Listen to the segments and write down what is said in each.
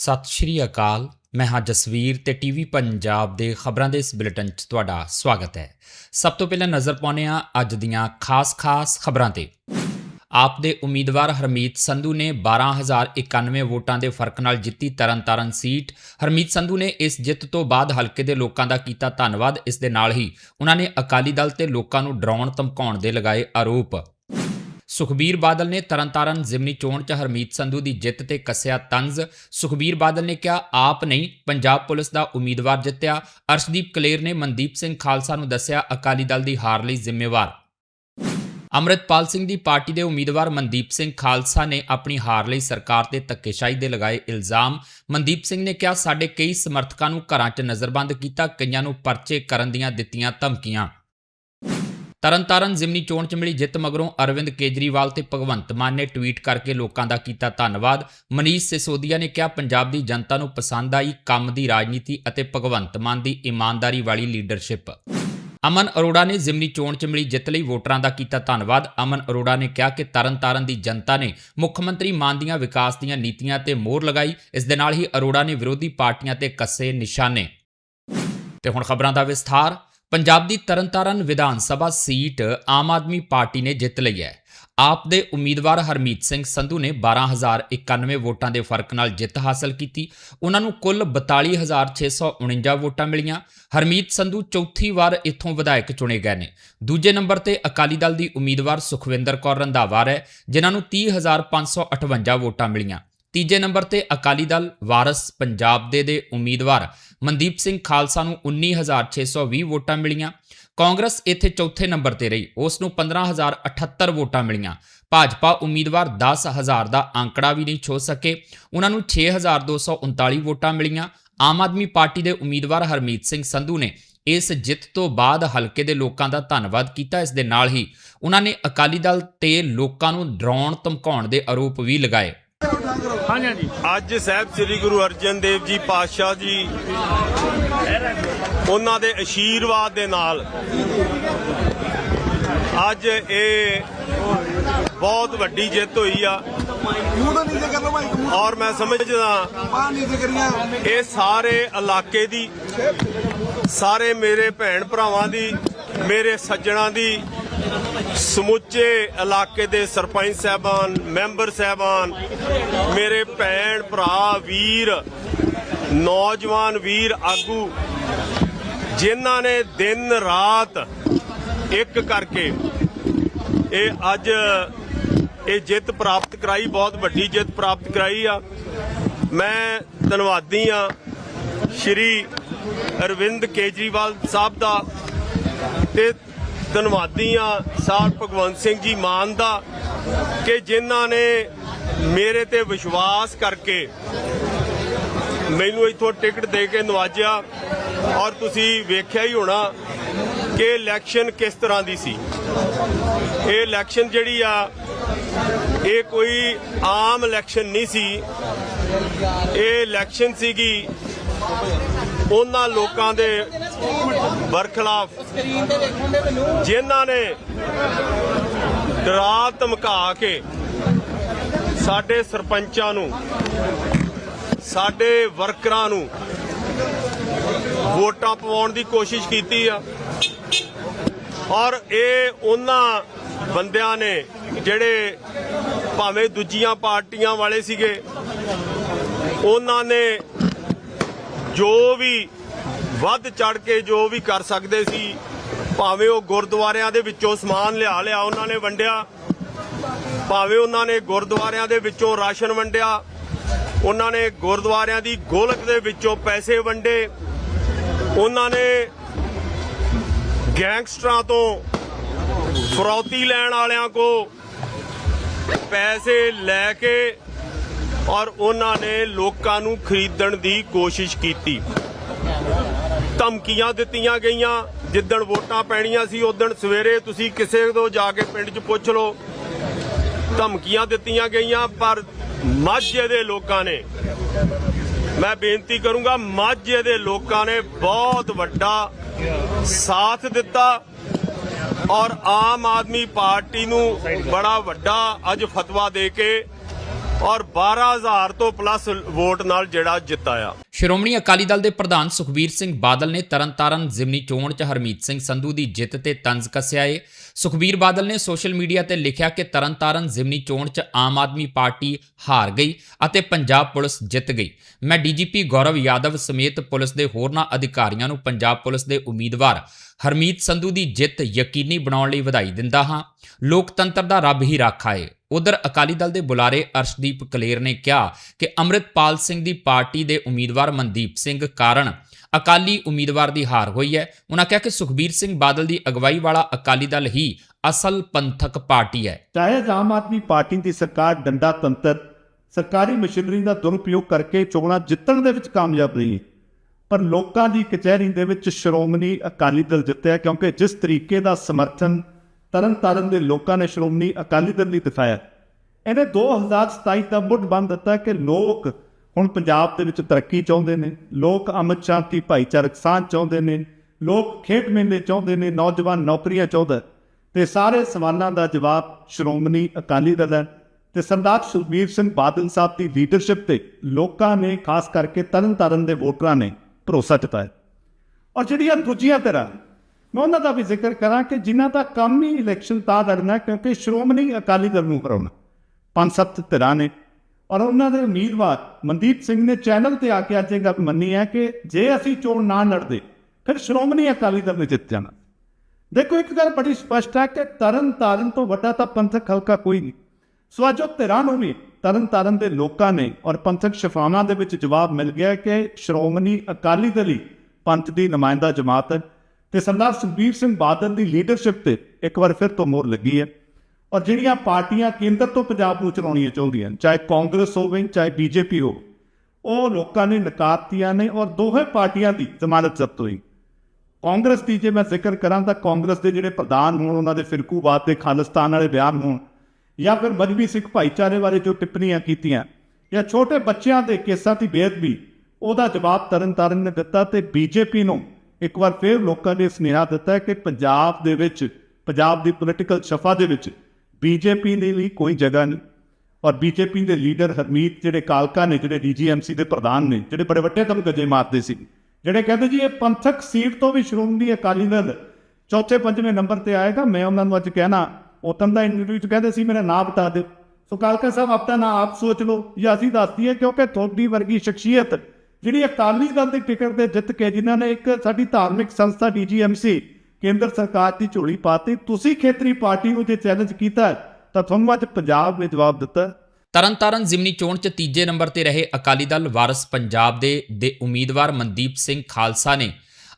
ਸਤਿ ਸ਼੍ਰੀ ਅਕਾਲ। ਮੈਂ ਹਾਂ ਜਸਵੀਰ ਤੇ ਟੀਵੀ ਪੰਜਾਬ ਦੇ ਖਬਰਾਂ ਦੇ ਇਸ ਬੁਲੇਟਿਨ 'ਚ ਤੁਹਾਡਾ ਸਵਾਗਤ ਹੈ। ਸਭ ਤੋਂ ਪਹਿਲਾਂ ਨਜ਼ਰ ਪਾਉਂਦੇ ਹਾਂ ਅੱਜ ਦੀਆਂ ਖਾਸ-ਖਾਸ ਖਬਰਾਂ ਤੇ। ਆਪ ਦੇ ਉਮੀਦਵਾਰ ਹਰਮੀਤ ਸੰਧੂ ਨੇ 12091 ਵੋਟਾਂ ਦੇ ਫ਼ਰਕ ਨਾਲ ਜਿੱਤੀ ਤਰਨਤਾਰਨ ਸੀਟ। ਹਰਮੀਤ ਸੰਧੂ ਨੇ ਇਸ ਜਿੱਤ ਤੋਂ ਬਾਅਦ ਹਲਕੇ ਦੇ ਲੋਕਾਂ ਦਾ ਕੀਤਾ ਧੰਨਵਾਦ। ਇਸ ਦੇ ਨਾਲ ਹੀ ਉਹਨਾਂ ਨੇ ਅਕਾਲੀ ਦਲ ਤੇ ਲੋਕਾਂ ਨੂੰ ਡਰਾਉਣ ਧਮਕਾਉਣ ਦੇ ਲਗਾਏ ਆਰੋਪ। ਸੁਖਬੀਰ ਬਾਦਲ ਨੇ ਤਰਨਤਾਰਨ ਜ਼ਿਮਨੀ ਚੋਣ 'ਚ ਹਰਮੀਤ ਸੰਧੂ ਦੀ ਜਿੱਤ ਤੇ ਕੱਸਿਆ ਤੰਜ਼। ਸੁਖਬੀਰ ਬਾਦਲ ਨੇ ਕਿਹਾ, ਆਪ ਨਹੀਂ, ਪੰਜਾਬ ਪੁਲਿਸ ਦਾ ਉਮੀਦਵਾਰ ਜਿੱਤਿਆ। ਅਰਸ਼ਦੀਪ ਕਲੇਰ ਨੇ ਮਨਦੀਪ ਸਿੰਘ ਖਾਲਸਾ ਨੂੰ ਦੱਸਿਆ, ਅਕਾਲੀ ਦਲ ਦੀ ਹਾਰ ਲਈ ਜ਼ਿੰਮੇਵਾਰ। ਅੰਮ੍ਰਿਤਪਾਲ ਸਿੰਘ ਦੀ ਪਾਰਟੀ ਦੇ ਉਮੀਦਵਾਰ ਮਨਦੀਪ ਸਿੰਘ ਖਾਲਸਾ ਨੇ ਆਪਣੀ ਹਾਰ ਲਈ ਸਰਕਾਰ ਤੇ ਧੱਕੇਸ਼ਾਹੀ ਦੇ ਲਗਾਏ ਇਲਜ਼ਾਮ। ਮਨਦੀਪ ਸਿੰਘ ਨੇ ਕਿਹਾ, ਸਾਡੇ ਕਈ ਸਮਰਥਕਾਂ ਨੂੰ ਘਰਾਂ 'ਚ ਨਜ਼ਰਬੰਦ ਕੀਤਾ, ਕਈਆਂ ਨੂੰ ਪਰਚੇ ਕਰਨ ਦੀਆਂ ਦਿੱਤੀਆਂ ਧਮਕੀਆਂ। ਤਰਨਤਾਰਨ ਜ਼ਿਮਨੀ ਚੋਣ 'ਚ ਮਿਲੀ ਜਿੱਤ ਮਗਰੋਂ ਅਰਵਿੰਦ ਕੇਜਰੀਵਾਲ ਤੇ ਭਗਵੰਤ ਮਾਨ ਨੇ ਟਵੀਟ ਕਰਕੇ ਲੋਕਾਂ ਦਾ ਕੀਤਾ ਧੰਨਵਾਦ। ਮਨੀਸ਼ ਸਿਸੋਦੀਆ ਨੇ ਕਿਹਾ, ਪੰਜਾਬ ਦੀ ਜਨਤਾ ਨੂੰ ਪਸੰਦ ਆਈ ਕੰਮ ਦੀ ਰਾਜਨੀਤੀ ਅਤੇ ਭਗਵੰਤ ਮਾਨ ਦੀ ਇਮਾਨਦਾਰੀ ਵਾਲੀ ਲੀਡਰਸ਼ਿਪ। ਅਮਨ ਅਰੋੜਾ ਨੇ ਜ਼ਿਮਨੀ ਚੋਣ 'ਚ ਮਿਲੀ ਜਿੱਤ ਲਈ ਵੋਟਰਾਂ ਦਾ ਕੀਤਾ ਧੰਨਵਾਦ। ਅਮਨ ਅਰੋੜਾ ਨੇ ਕਿਹਾ ਕਿ ਤਰਨਤਾਰਨ ਦੀ ਜਨਤਾ ਨੇ ਮੁੱਖ ਮੰਤਰੀ ਮਾਨ ਦੀਆਂ ਵਿਕਾਸ ਦੀਆਂ ਨੀਤੀਆਂ ਤੇ ਮੋਹਰ ਲਗਾਈ। ਇਸ ਦੇ ਨਾਲ ਹੀ ਅਰੋੜਾ ਨੇ ਵਿਰੋਧੀ ਪਾਰਟੀਆਂ ਤੇ ਕੱਸੇ ਨਿਸ਼ਾਨੇ। ਤੇ ਹੁਣ ਖਬਰਾਂ ਦਾ ਵਿਸਥਾਰ। ਪੰਜਾਬ ਦੀ ਤਰਨਤਾਰਨ ਵਿਧਾਨ ਸਭਾ ਸੀਟ ਆਮ ਆਦਮੀ ਪਾਰਟੀ ਨੇ ਜਿੱਤ ਲਈ ਹੈ। ਆਪ ਦੇ ਉਮੀਦਵਾਰ ਹਰਮੀਤ ਸਿੰਘ ਸੰਧੂ ਨੇ 12091 ਵੋਟਾਂ ਦੇ ਫ਼ਰਕ ਨਾਲ ਜਿੱਤ ਹਾਸਲ ਕੀਤੀ। ਉਹਨਾਂ ਨੂੰ ਕੁੱਲ 42649 ਵੋਟਾਂ ਮਿਲੀਆਂ। ਹਰਮੀਤ ਸੰਧੂ ਚੌਥੀ ਵਾਰ ਇੱਥੋਂ ਵਿਧਾਇਕ ਚੁਣੇ ਗਏ ਨੇ। ਦੂਜੇ ਨੰਬਰ ਤੇ ਅਕਾਲੀ ਦਲ ਦੀ ਉਮੀਦਵਾਰ ਸੁਖਵਿੰਦਰ ਕੌਰ ਰੰਧਾਵਾ ਹੈ ਜਿਨ੍ਹਾਂ ਨੂੰ 30558 ਵੋਟਾਂ ਮਿਲੀਆਂ। ਤੀਜੇ ਨੰਬਰ ਤੇ ਅਕਾਲੀ ਦਲ, ਵਾਰਸ, ਪੰਜਾਬ ਦੇ ਦੇ ਉਮੀਦਵਾਰ। ਮਨਦੀਪ ਸਿੰਘ ਖਾਲਸਾ ਨੂੰ 19620 ਵੋਟਾਂ ਮਿਲੀਆਂ। ਕਾਂਗਰਸ ਇੱਥੇ ਚੌਥੇ ਨੰਬਰ ਤੇ ਰਹੀ। ਉਸ ਨੂੰ 15078 ਵੋਟਾਂ ਮਿਲੀਆਂ। ਭਾਜਪਾ ਉਮੀਦਵਾਰ 10000 ਦਾ ਅੰਕੜਾ ਵੀ ਨਹੀਂ ਛੋ ਸਕੇ। ਉਹਨਾਂ ਨੂੰ 6239 ਵੋਟਾਂ ਮਿਲੀਆਂ। ਆਮ ਆਦਮੀ ਪਾਰਟੀ ਦੇ ਉਮੀਦਵਾਰ ਹਰਮੀਤ ਸਿੰਘ ਸੰਧੂ ਨੇ ਇਸ ਜਿੱਤ ਤੋਂ ਬਾਅਦ ਹਲਕੇ ਦੇ ਲੋਕਾਂ ਦਾ ਧੰਨਵਾਦ ਕੀਤਾ। ਇਸ ਦੇ ਨਾਲ ਹੀ ਉਹਨਾਂ ਨੇ ਅਕਾਲੀ ਦਲ ਤੇ ਲੋਕਾਂ ਨੂੰ ਡਰਾਉਣ, ਧਮਕਾਉਣ ਦੇ ਆਰੋਪ ਵੀ ਲਗਾਏ। ਹਾਂਜੀ ਹਾਂਜੀ। ਅੱਜ ਸਾਹਿਬ ਸ੍ਰੀ ਗੁਰੂ ਅਰਜਨ ਦੇਵ ਜੀ ਪਾਤਸ਼ਾਹ ਜੀ, ਉਹਨਾਂ ਦੇ ਅਸ਼ੀਰਵਾਦ ਦੇ ਨਾਲ ਅੱਜ ਇਹ ਬਹੁਤ ਵੱਡੀ ਜਿੱਤ ਹੋਈ ਆ। ਔਰ ਮੈਂ ਸਮਝਦਾ ਇਹ ਸਾਰੇ ਇਲਾਕੇ ਦੀ, ਸਾਰੇ ਮੇਰੇ ਭੈਣ ਭਰਾਵਾਂ ਦੀ, ਮੇਰੇ ਸੱਜਣਾ ਦੀ ਸਮੁੱਚੇ ਇਲਾਕੇ ਦੇ ਸਰਪੰਚ ਸਾਹਿਬਾਨ, ਮੈਂਬਰ ਸਾਹਿਬਾਨ, ਮੇਰੇ ਭੈਣ, ਭਰਾ, ਵੀਰ, ਨੌਜਵਾਨ ਵੀਰ, ਆਗੂ, ਜਿਨ੍ਹਾਂ ਨੇ ਦਿਨ ਰਾਤ ਇੱਕ ਕਰਕੇ ਇਹ ਅੱਜ ਇਹ ਜਿੱਤ ਪ੍ਰਾਪਤ ਕਰਾਈ, ਬਹੁਤ ਵੱਡੀ ਜਿੱਤ ਪ੍ਰਾਪਤ ਕਰਾਈ ਆ। ਮੈਂ ਧੰਨਵਾਦੀ ਆ ਸ਼੍ਰੀ ਅਰਵਿੰਦ ਕੇਜਰੀਵਾਲ ਸਾਹਿਬ ਦਾ ਤੇ ਧੰਨਵਾਦੀ ਆ ਸਾਹਿਬ ਭਗਵੰਤ ਸਿੰਘ ਜੀ ਮਾਨ ਦਾ ਕਿ ਜਿਨ੍ਹਾਂ ਨੇ ਮੇਰੇ ਤੇ ਵਿਸ਼ਵਾਸ ਕਰਕੇ ਮੈਨੂੰ ਇੱਥੋਂ ਟਿਕਟ ਦੇ ਕੇ ਨਵਾਜਿਆ ਔਰ ਤੁਸੀਂ ਵੇਖਿਆ ਹੀ ਹੋਣਾ ਕਿ ਇਲੈਕਸ਼ਨ ਕਿਸ ਤਰ੍ਹਾਂ ਦੀ ਸੀ। ਇਹ ਇਲੈਕਸ਼ਨ ਜਿਹੜੀ ਆ, ਇਹ ਕੋਈ ਆਮ ਇਲੈਕਸ਼ਨ ਨਹੀਂ ਸੀ। ਇਹ ਇਲੈਕਸ਼ਨ ਸੀਗੀ ਉਹਨਾਂ ਲੋਕਾਂ ਦੇ ਬਰਖਲਾਫ। ਜਿਨ੍ਹਾਂ ਨੇ ਡਰਾ ਧਮਕਾ ਕੇ ਸਾਡੇ ਸਰਪੰਚਾਂ ਨੂੰ ਸਾਡੇ ਵਰਕਰਾਂ ਨੂੰ ਵੋਟਾਂ ਪਵਾਉਣ ਦੀ ਕੋਸ਼ਿਸ਼ ਕੀਤੀ ਆ। ਔਰ ਇਹ ਉਹਨਾਂ ਬੰਦਿਆਂ ਨੇ ਜਿਹੜੇ ਭਾਵੇਂ ਦੂਜੀਆਂ ਪਾਰਟੀਆਂ ਵਾਲੇ ਸੀਗੇ ਉਹਨਾਂ ਨੇ ਜੋ ਵੀ ਵੱਧ ਚੜ ਕੇ ਜੋ ਵੀ ਕਰ ਸਕਦੇ ਸੀ, ਭਾਵੇਂ ਉਹ ਗੁਰਦੁਆਰਿਆਂ ਦੇ ਵਿੱਚੋਂ ਸਮਾਨ ਲਿਆ ਲਿਆ ਉਹਨਾਂ ਨੇ ਵੰਡਿਆ, ਭਾਵੇਂ ਉਹਨਾਂ ਨੇ ਗੁਰਦੁਆਰਿਆਂ ਦੇ ਵਿੱਚੋਂ ਰਾਸ਼ਨ ਵੰਡਿਆ, ਉਹਨਾਂ ਨੇ ਗੁਰਦੁਆਰਿਆਂ ਦੀ ਗੋਲਕ ਦੇ ਵਿੱਚੋਂ ਪੈਸੇ ਵੰਡੇ, ਉਹਨਾਂ ਨੇ ਗੈਂਗਸਟਰਾਂ ਤੋਂ ਫਰੌਤੀ ਲੈਣ ਵਾਲਿਆਂ ਕੋ ਪੈਸੇ ਲੈ ਕੇ ਔਰ ਉਹਨਾਂ ਨੇ ਲੋਕਾਂ ਨੂੰ ਖਰੀਦਣ ਦੀ ਕੋਸ਼ਿਸ਼ ਕੀਤੀ। ਧਮਕੀਆਂ ਦਿੱਤੀਆਂ ਗਈਆਂ। ਜਿੱਦਣ ਵੋਟਾਂ ਪੈਣੀਆਂ ਸੀ ਉਦਣ ਸਵੇਰੇ ਤੁਸੀਂ ਕਿਸੇ ਤੋਂ ਜਾ ਕੇ ਪਿੰਡ 'ਚ ਪੁੱਛ ਲਓ। ਧਮਕੀਆਂ ਦਿੱਤੀਆਂ ਗਈਆਂ, ਪਰ ਮਾਝੇ ਦੇ ਲੋਕਾਂ ਨੇ, ਮੈਂ ਬੇਨਤੀ ਕਰੂੰਗਾ, ਮਾਝੇ ਦੇ ਲੋਕਾਂ ਨੇ ਬਹੁਤ ਵੱਡਾ ਸਾਥ ਦਿੱਤਾ ਔਰ ਆਮ ਆਦਮੀ ਪਾਰਟੀ ਨੂੰ ਬੜਾ ਵੱਡਾ ਅੱਜ ਫਤਵਾ ਦੇ ਕੇ ਔਰ 12000 ਤੋਂ ਪਲੱਸ ਵੋਟ ਨਾਲ ਜਿਹੜਾ ਜਿੱਤਾਇਆ ਸ਼੍ਰੋਮਣੀ ਅਕਾਲੀ ਦਲ ਦੇ ਪ੍ਰਧਾਨ ਸੁਖਬੀਰ ਸਿੰਘ ਬਾਦਲ ਨੇ ਤਰਨਤਾਰਨ ਜ਼ਿਮਨੀ ਚੋਣ 'ਚ ਹਰਮੀਤ ਸਿੰਘ ਸੰਧੂ ਦੀ ਜਿੱਤ ਤੇ ਤੰਜ਼ ਕੱਸਿਆ ਏ। ਸੁਖਬੀਰ ਬਾਦਲ ਨੇ ਸੋਸ਼ਲ ਮੀਡੀਆ ਤੇ ਲਿਖਿਆ ਕਿ ਤਰਨਤਾਰਨ ਜ਼ਿਮਨੀ ਚੋਣ 'ਚ ਆਮ ਆਦਮੀ ਪਾਰਟੀ ਹਾਰ ਗਈ ਅਤੇ ਪੰਜਾਬ ਪੁਲਿਸ ਜਿੱਤ ਗਈ। ਮੈਂ ਡੀਜੀਪੀ ਗੌਰਵ ਯਾਦਵ ਸਮੇਤ ਪੁਲਿਸ ਦੇ ਹੋਰਨਾਂ ਅਧਿਕਾਰੀਆਂ ਨੂੰ ਪੰਜਾਬ ਪੁਲਿਸ ਦੇ ਉਮੀਦਵਾਰ ਹਰਮੀਤ ਸੰਧੂ ਦੀ ਜਿੱਤ ਯਕੀਨੀ ਬਣਾਉਣ ਲਈ ਵਧਾਈ ਦਿੰਦਾ ਹਾਂ। ਲੋਕਤੰਤਰ ਦਾ ਰੱਬ ਹੀ ਰਾਖਾ ਏ। ਉਧਰ ਅਕਾਲੀ ਦਲ ਦੇ ਬੁਲਾਰੇ ਅਰਸ਼ਦੀਪ ਕਲੇਰ ਨੇ ਕਿਹਾ ਕਿ ਅੰਮ੍ਰਿਤਪਾਲ ਸਿੰਘ ਦੀ ਪਾਰਟੀ ਦੇ ਉਮੀਦਵਾਰ ਮਨਦੀਪ ਸਿੰਘ ਕਾਰਨ ਅਕਾਲੀ ਉਮੀਦਵਾਰ ਦੀ ਹਾਰ ਹੋਈ ਹੈ। ਉਹਨਾਂ ਕਿਹਾ ਕਿ ਸੁਖਬੀਰ ਸਿੰਘ ਬਾਦਲ ਦੀ ਅਗਵਾਈ ਵਾਲਾ ਅਕਾਲੀ ਦਲ ਹੀ ਅਸਲ ਪੰਥਕ ਪਾਰਟੀ ਹੈ। ਚਾਹੇ ਆਮ ਆਦਮੀ ਪਾਰਟੀ ਦੀ ਸਰਕਾਰ ਡੰਡਾ ਤੰਤਰ, ਸਰਕਾਰੀ ਮਸ਼ੀਨਰੀ ਦਾ ਦੁਰਉਪਯੋਗ ਕਰਕੇ ਚੋਣਾਂ ਜਿੱਤਣ ਦੇ ਵਿੱਚ ਕਾਮਯਾਬ ਰਹੀ ਪਰ ਲੋਕਾਂ ਦੀ ਕਚਹਿਰੀ ਦੇ ਵਿੱਚ ਸ਼੍ਰੋਮਣੀ ਅਕਾਲੀ ਦਲ ਜਿੱਤਿਆ ਕਿਉਂਕਿ ਜਿਸ ਤਰੀਕੇ ਦਾ ਸਮਰਥਨ ਤਰਨ ਤਾਰਨ ਦੇ ਲੋਕਾਂ ਨੇ ਸ਼੍ਰੋਮਣੀ ਅਕਾਲੀ ਦਲ ਲਈ ਦਿਖਾਇਆ। ਇਹਨੇ 2027 ਦਾ ਮੁੱਢ ਬੰਨ ਦਿੱਤਾ ਕਿ ਲੋਕ ਹੁਣ ਪੰਜਾਬ ਦੇ ਵਿੱਚ ਤਰੱਕੀ ਚਾਹੁੰਦੇ ਨੇ। ਲੋਕ ਅਮਨ ਸ਼ਾਂਤੀ, ਭਾਈਚਾਰਕ ਸਾਂਝ ਚਾਹੁੰਦੇ ਨੇ। ਲੋਕ ਖੇਡ ਮੇਲੇ ਚਾਹੁੰਦੇ ਨੇ, ਨੌਜਵਾਨ ਨੌਕਰੀਆਂ ਚਾਹੁੰਦਾ ਤੇ ਸਾਰੇ ਸਵਾਲਾਂ ਦਾ ਜਵਾਬ ਸ਼੍ਰੋਮਣੀ ਅਕਾਲੀ ਦਲ ਹੈ। ਤੇ ਸਰਦਾਰ ਸੁਖਬੀਰ ਸਿੰਘ ਬਾਦਲ ਸਾਹਿਬ ਦੀ ਲੀਡਰਸ਼ਿਪ ਤੇ ਲੋਕਾਂ ਨੇ ਖਾਸ ਕਰਕੇ ਤਰਨ ਤਾਰਨ ਦੇ ਵੋਟਰਾਂ ਨੇ ਭਰੋਸਾ ਜਤਾਇਆ। ਔਰ ਜਿਹੜੀਆਂ ਦੂਜੀਆਂ ਤਰ੍ਹਾਂ ਮੈਂ ਉਹਨਾਂ ਦਾ ਵੀ ਜ਼ਿਕਰ ਕਰਾਂ ਕਿ ਜਿਨ੍ਹਾਂ ਦਾ ਕੰਮ ਹੀ ਇਲੈਕਸ਼ਨ ਤਾਂ ਲੜਨਾ ਕਿਉਂਕਿ ਸ਼੍ਰੋਮਣੀ ਅਕਾਲੀ ਦਲ ਨੂੰ ਹਰਾਉਣਾ ਪੰਜ ਸੱਤ ਧਿਰਾਂ ਨੇ। ਔਰ ਉਹਨਾਂ ਦੇ ਉਮੀਦਵਾਰ ਮਨਦੀਪ ਸਿੰਘ ਨੇ ਚੈਨਲ ਤੇ ਆ ਕੇ ਅੱਜ ਇਹ ਗੱਲ ਮੰਨੀ ਹੈ ਕਿ ਜੇ ਅਸੀਂ ਚੋਣ ਨਾ ਲੜਦੇ, ਫਿਰ ਸ਼੍ਰੋਮਣੀ ਅਕਾਲੀ ਦਲ ਨੇ ਜਿੱਤ ਜਾਣਾ। ਦੇਖੋ, ਇੱਕ ਗੱਲ ਬੜੀ ਸਪਸ਼ਟ ਹੈ ਕਿ ਤਰਨ ਤਾਰਨ ਤੋਂ ਵੱਡਾ ਤਾਂ ਪੰਥਕ ਹਲਕਾ ਕੋਈ ਨਹੀਂ। ਸੋ ਅੱਜ ਉਹ ਧਿਰਾਂ ਨੂੰ ਵੀ ਤਰਨ ਤਾਰਨ ਦੇ ਲੋਕਾਂ ਨੇ ਔਰ ਪੰਥਕ ਸ਼ਫਾਵਾਂ ਦੇ ਵਿੱਚ ਜਵਾਬ ਮਿਲ ਗਿਆ ਕਿ ਸ਼੍ਰੋਮਣੀ ਅਕਾਲੀ ਦਲ ਹੀ ਪੰਥ ਦੀ ਨੁਮਾਇੰਦਾ ਜਮਾਤ ਹੈ। ਤੇ ਸਰਦਾਰ ਸੁਖਬੀਰ ਸਿੰਘ ਬਾਦਲ ਦੀ ਲੀਡਰਸ਼ਿਪ ਤੇ ਇੱਕ ਵਾਰ ਫਿਰ ਤੋਂ ਮੋਹਰ ਲੱਗੀ ਹੈ। ਔਰ ਜਿਹੜੀਆਂ ਪਾਰਟੀਆਂ ਕੇਂਦਰ ਤੋਂ ਪੰਜਾਬ ਨੂੰ ਚਲਾਉਣੀਆਂ ਚਾਹੁੰਦੀਆਂ ਚਾਹੇ ਕਾਂਗਰਸ ਹੋਵੇ, ਚਾਹੇ ਬੀਜੇਪੀ ਹੋਵੇ, ਉਹ ਲੋਕਾਂ ਨੇ ਨਕਾਰਤੀਆਂ ਨੇ ਔਰ ਦੋਹੇ ਪਾਰਟੀਆਂ ਦੀ ਜ਼ਮਾਨਤ ਜ਼ਬਤ ਹੋਈ। ਕਾਂਗਰਸ ਦੀ ਜੇ ਮੈਂ ਜ਼ਿਕਰ ਕਰਾਂ ਤਾਂ ਕਾਂਗਰਸ ਦੇ ਜਿਹੜੇ ਪ੍ਰਧਾਨ ਹੋਣ, ਉਹਨਾਂ ਦੇ ਫਿਰਕੂਵਾਦ ਤੇ ਖਾਲਿਸਤਾਨ ਵਾਲੇ ਬਿਆਨ ਹੋਣ, ਜਾਂ ਫਿਰ ਮਜਬੀ ਸਿੱਖ ਭਾਈਚਾਰੇ ਬਾਰੇ ਜੋ ਟਿੱਪਣੀਆਂ ਕੀਤੀਆਂ, ਜਾਂ ਛੋਟੇ ਬੱਚਿਆਂ ਦੇ ਕੇਸਾਂ ਦੀ ਬੇਅਦਬੀ, ਉਹਦਾ ਜਵਾਬ ਤਰਨ ਤਾਰਨ ਨੇ ਦਿੱਤਾ ਤੇ ਬੀਜੇਪੀ ਨੂੰ ਇੱਕ ਵਾਰ ਫਿਰ ਲੋਕਾਂ ਨੇ ਸੁਨੇਹਾ ਦਿੱਤਾ ਕਿ ਪੰਜਾਬ ਦੇ ਵਿੱਚ, ਪੰਜਾਬ ਦੀ ਪੋਲੀਟੀਕਲ ਸ਼ਫਾ ਦੇ ਵਿੱਚ ਬੀਜੇਪੀ ਦੇ ਲਈ ਕੋਈ ਜਗ੍ਹਾ ਨਹੀਂ। ਔਰ ਬੀਜੇਪੀ ਦੇ ਲੀਡਰ ਹਰਮੀਤ ਜਿਹੜੇ ਕਾਲਕਾ ਨੇ, ਜਿਹੜੇ ਡੀਜੀਐਮਸੀ ਦੇ ਪ੍ਰਧਾਨ ਨੇ, ਜਿਹੜੇ ਬੜੇ ਵੱਡੇ ਦਮ ਗੱਜੇ ਮਾਰਦੇ ਸੀ, ਜਿਹੜੇ ਕਹਿੰਦੇ ਜੀ ਇਹ ਪੰਥਕ ਸੀਟ ਤੋਂ ਵੀ ਸ਼੍ਰੋਮਣੀ ਅਕਾਲੀ ਦਲ ਚੌਥੇ ਪੰਜਵੇਂ ਨੰਬਰ ਤੇ ਆਏਗਾ, ਮੈਂ ਉਹਨਾਂ ਨੂੰ ਅੱਜ ਕਹਿਣਾ ਉਦੋਂ ਦਾ ਇੰਟਰਵਿਊ ਚ ਕਹਿੰਦੇ ਸੀ, ਮੇਰਾ ਨਾਮ ਬਤਾ ਦਿਓ। ਸੋ ਕਾਲਕਾ ਸਾਹਿਬ, ਆਪਣਾ ਨਾਮ ਆਪ ਸੋਚ ਲਓ। ਜਾਂ ਅਸੀਂ ਦੱਸਦੀ ਹੈ ਕਿਉਂਕਿ ਤੁਹਾਡੀ ਵਰਗੀ ਸ਼ਖਸੀਅਤ ਜਿਹੜੀ ਅਕਾਲੀ ਦਲ ਦੀ ਟਿਕਟ ਤੇ ਜਿੱਤ ਕੇ ਜਿਨ੍ਹਾਂ ਨੇ ਇੱਕ ਸਾਡੀ ਧਾਰਮਿਕ ਸੰਸਥਾ ਡੀਜੀਐਮਸੀ ਕੇਂਦਰ ਸਰਕਾਰ ਦੀ ਝੋਲੀ ਪਾਤੀ, ਤੁਸੀਂ ਖੇਤਰੀ ਪਾਰਟੀ ਨੂੰ ਜੇ ਚੈਲੰਜ ਕੀਤਾ ਤਾਂ ਤੁਹਾਨੂੰ ਅੱਜ ਪੰਜਾਬ ਨੇ ਜਵਾਬ ਦਿੱਤਾ ਤਰਨਤਾਰਨ ਜ਼ਿਮਨੀ ਚੋਣ 'ਚ ਤੀਜੇ ਨੰਬਰ ਤੇ ਰਹੇ ਅਕਾਲੀ ਦਲ ਵਾਰਸ ਪੰਜਾਬ ਦੇ ਦੇ ਉਮੀਦਵਾਰ ਮਨਦੀਪ ਸਿੰਘ ਖਾਲਸਾ ਨੇ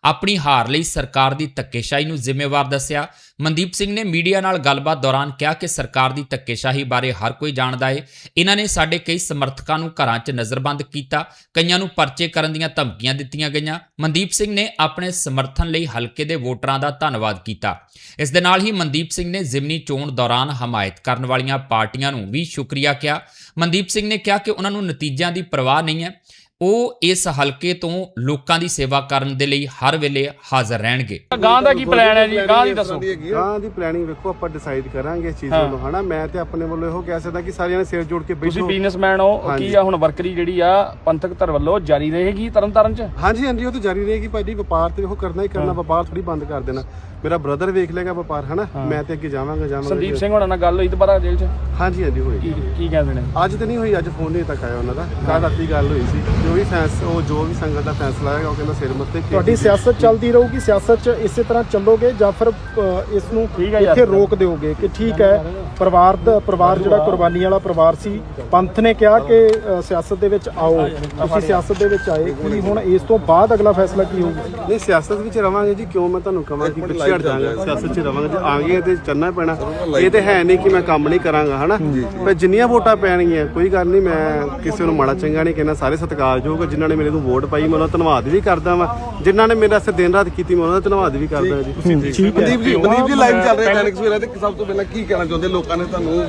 ਆਪਣੀ ਹਾਰ ਲਈ ਸਰਕਾਰ ਦੀ ਧੱਕੇਸ਼ਾਹੀ ਨੂੰ ਜ਼ਿੰਮੇਵਾਰ ਦੱਸਿਆ। ਮਨਦੀਪ ਸਿੰਘ ਨੇ ਮੀਡੀਆ ਨਾਲ ਗੱਲਬਾਤ ਦੌਰਾਨ ਕਿਹਾ ਕਿ ਸਰਕਾਰ ਦੀ ਧੱਕੇਸ਼ਾਹੀ ਬਾਰੇ ਹਰ ਕੋਈ ਜਾਣਦਾ ਏ। ਇਹਨਾਂ ਨੇ ਸਾਡੇ ਕਈ ਸਮਰਥਕਾਂ ਨੂੰ ਘਰਾਂ 'ਚ ਨਜ਼ਰਬੰਦ ਕੀਤਾ। ਕਈਆਂ ਨੂੰ ਪਰਚੇ ਕਰਨ ਦੀਆਂ ਧਮਕੀਆਂ ਦਿੱਤੀਆਂ ਗਈਆਂ। ਮਨਦੀਪ ਸਿੰਘ ਨੇ ਆਪਣੇ ਸਮਰਥਨ ਲਈ ਹਲਕੇ ਦੇ ਵੋਟਰਾਂ ਦਾ ਧੰਨਵਾਦ ਕੀਤਾ। ਇਸ ਦੇ ਨਾਲ ਹੀ ਮਨਦੀਪ ਸਿੰਘ ਨੇ ਜ਼ਿਮਨੀ ਚੋਣ ਦੌਰਾਨ ਹਮਾਇਤ ਕਰਨ ਵਾਲੀਆਂ ਪਾਰਟੀਆਂ ਨੂੰ ਵੀ ਸ਼ੁਕਰੀਆ ਕਿਹਾ। ਮਨਦੀਪ ਸਿੰਘ ਨੇ ਕਿਹਾ ਕਿ ਉਹਨਾਂ ਨੂੰ ਨਤੀਜਿਆਂ ਦੀ ਪਰਵਾਹ ਨਹੀਂ ਹੈ। ਉਹ ਇਸ ਹਲਕੇ ਤੋਂ ਲੋਕਾਂ ਦੀ ਸੇਵਾ ਕਰਨ ਦੇ ਲਈ ਹਰ ਵੇਲੇ ਹਾਜ਼ਰ ਰਹਿਣਗੇ। ਗਾਂ ਦਾ ਕੀ ਪਲਾਨ ਹੈ ਜੀ? ਗਾਂ ਦੀ ਦੱਸੋ। ਹਾਂ ਦੀ ਪਲੈਨਿੰਗ ਵੇਖੋ ਆਪਾਂ ਡਿਸਾਈਡ ਕਰਾਂਗੇ ਇਸ ਚੀਜ਼। ਵੱਲੋਂ ਹਨਾ? ਮੈਂ ਤੇ ਆਪਣੇ ਵੱਲੋਂ ਇਹੋ ਕਹਿ ਸਕਦਾ ਕਿ ਸਾਰਿਆਂ ਨੇ ਸਿਰ ਜੋੜ ਕੇ ਤੁਸੀਂ ਬੈਠੋ ਬਿਜ਼ਨਸਮੈਨ ਹੋ ਉਹ ਕੀ ਆ ਹੁਣ ਵਰਕਰੀ ਜਿਹੜੀ ਆ ਪੰਥਕ ਧਰ ਵੱਲੋਂ ਜਾਰੀ ਰਹੇਗੀ ਤਰਨਤਾਰਨ ਚ? ਹਾਂਜੀ ਹਾਂਜੀ ਉਹ ਤਾਂ ਜਾਰੀ ਰਹੇਗੀ ਭਾਜੀ ਵਪਾਰ ਤੇ ਵੇਖੋ ਕਰਨਾ ਹੀ ਕਰਨਾ ਵਪਾਰ ਥੋੜੀ ਬੰਦ ਕਰ ਦੇਣਾ। ਮੇਰਾ ਬ੍ਰਦਰ ਵੇਖ ਲੇਗਾ ਵਪਾਰ ਹਨਾ? ਮੈਂ ਤੇ ਅੱਗੇ ਜਾਵਾਂਗਾ ਜਾਵਾਂਗਾ ਸੰਦੀਪ ਸਿੰਘ ਹੋਣਾ ਨਾਲ ਗੱਲ ਹੋਈ ਦੁਬਾਰਾ ਜੇਲ੍ਹ ਚ? ਹਾਂਜੀ ਹਾਂਜੀ ਹੋਈ। ਕੀ ਕੀ ਕਹਿੰਦੇ ਨੇ? ਅੱਜ ਤੇ ਨਹੀਂ ਹੋਈ ਅੱਜ ਫੋਨ ਨਹੀਂ ਤੱਕ ਆਇਆ ਉਹਨਾਂ ਦਾ। ਕੱਲ ਰਾਤੀ ਗੱਲ ਹੋਈ ਸੀ। ਜੋ ਵੀ ਫੈਸ ਉਹ ਜੋ ਵੀ ਸੰਗਤ ਦਾ ਫੈਸਲਾ ਆਏਗਾ ਉਹ ਕਹਿੰਦਾ ਸਿਰ ਮੱਤੇ ਤੁਹਾਡੀ ਸਿਆਸਤ ਚੱਲਦੀ ਰਹੂਗੀ ਸਿਆਸਤ 'ਚ ਇਸੇ ਤਰ੍ਹਾਂ ਚੱਲੋਗੇ ਜਾਂ ਫਿਰ ਅ, ਇਸ ਨੂੰ ਠੀਕ ਹੈ ਯਾਰ। ਇੱਥੇ ਰੋਕ ਦਿਓਗੇ ਕਿ ਠੀਕ ਹੈ ਪਰਿਵਾਰ ਦਾ ਪਰਿਵਾਰ ਜਿਹੜਾ ਕੁਰਬਾਨੀ ਵਾਲਾ ਪਰਿਵਾਰ ਸੀ ਪੰਥ ਨੇ ਕਿਹਾ ਕਿ ਅ, ਸਿਆਸਤ ਦੇ ਵਿੱਚ ਆਓ। ਤੁਸੀਂ ਸਿਆਸਤ ਦੇ ਵਿੱਚ ਆਏ ਕੀ ਹੁਣ ਇਸ ਤੋਂ ਬਾਅਦ ਅਗਲਾ ਫੈਸਲਾ ਕੀ ਹੋਊਗਾ? ਨਹੀਂ ਸਿਆਸਤ ਵਿੱਚ ਰਵਾਂਗੇ ਜੀ ਕਿਉਂ ਮੈਂ ਤੁਹਾਨੂੰ ਕਹਾਂ ਕਿ ਪਿੱਛੇ ਹਟ ਜਾਵਾਂਗਾ ਸਿਆਸਤ 'ਚ ਰਵਾਂਗੇ ਜੇ ਆ ਗਏ ਤੇ ਚੱਲਣਾ ਪੈਣਾ। ਇਹ ਤੇ ਹੈ ਨਹੀਂ ਕਿ ਮੈਂ ਕੰਮ ਨਹੀਂ ਕਰਾਂਗਾ ਹਨਾ? ਪਰ ਜਿੰਨੀਆਂ ਵੋਟਾਂ ਪੈਣਗੀਆਂ ਕੋਈ ਗੱਲ ਨਹੀਂ ਮੈਂ ਕਿਸੇ ਨੂੰ ਮਾੜਾ ਚੰਗਾ ਨਹੀਂ ਕਹਿਣਾ ਸਾਰੇ ਸਤਿਕਾਰ ਜਾਊਗਾ ਜਿਨ੍ਹਾਂ ਨੇ ਮੇਰੇ ਨੂੰ ਵੋਟ ਪਾਈ ਮੈਂ ਉਹਨਾਂ ਦਾ ਧੰਨਵਾਦ ਵੀ ਕਰਦਾ ਵਾਂ। ਜਿਨ੍ਹਾਂ ਨੇ ਮੇਰੇ ਵਾਸਤੇ ਦਿਨ ਰਾਤ ਕੀਤੀ ਮੈਂ ਉਹਨਾਂ ਦਾ ਧੰਨਵਾਦ ਵੀ ਕਰਦਾ ਜੀ। ਠੀਕ ਹੈ। ਮਨਦੀਪ ਜੀ ਮਨਦੀਪ ਜੀ ਲਾਈਵ ਚੱਲ ਰਿਹਾ ਟੈਨਿਕਸ ਵੇਲੇ ਤੇ ਸਭ ਤੋਂ ਪਹਿਲਾਂ ਕੀ ਕਹਿਣਾ ਚਾਹੁੰਦੇ? ਲੋਕਾਂ ਨੇ ਤੁਹਾਨੂੰ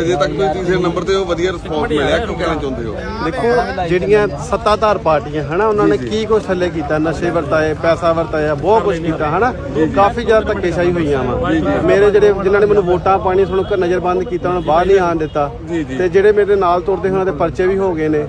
ਅਜੇ ਤੱਕ ਤੁਸੀਂ ਤੀਸਰੇ ਨੰਬਰ ਤੇ ਹੋ ਵਧੀਆ ਰਿਸਪੌਂਸ ਮਿਲਿਆ। ਕੀ ਕਹਿਣਾ ਚਾਹੁੰਦੇ ਹੋ? ਦੇਖੋ ਜਿਹੜੀਆਂ ਸੱਤਾਧਾਰ ਪਾਰਟੀਆਂ ਹਨਾ ਉਹਨਾਂ ਨੇ ਕੀ ਕੁਛ ਥੱਲੇ ਕੀਤਾ? ਨਸ਼ੇ ਵਰਤਾਏ ਪੈਸਾ ਵਰਤਾਇਆ ਬਹੁਤ ਕੁਝ ਕੀਤਾ ਹਨਾ? ਕਾਫੀ ਜ਼ਿਆਦਾ ਧੱਕੇਸ਼ਾਹੀ ਹੋਈਆਂ ਵਾ। ਮੇਰੇ ਜਿਹੜੇ ਜਿਨ੍ਹਾਂ ਨੇ ਮੈਨੂੰ ਵੋਟਾਂ ਪਾਣੀ ਸੁਣ ਕੇ ਨਜ਼ਰਬੰਦ ਕੀਤਾ ਉਹਨਾਂ ਬਾਹਰ ਨਹੀਂ ਆਣ ਦਿੱਤਾ। ਤੇ ਜਿਹੜੇ ਮੇਰੇ ਨਾਲ ਤੁਰਦੇ ਉਹਨਾਂ ਦੇ ਪਰਚੇ ਵੀ ਹੋ ਗਏ ਨੇ।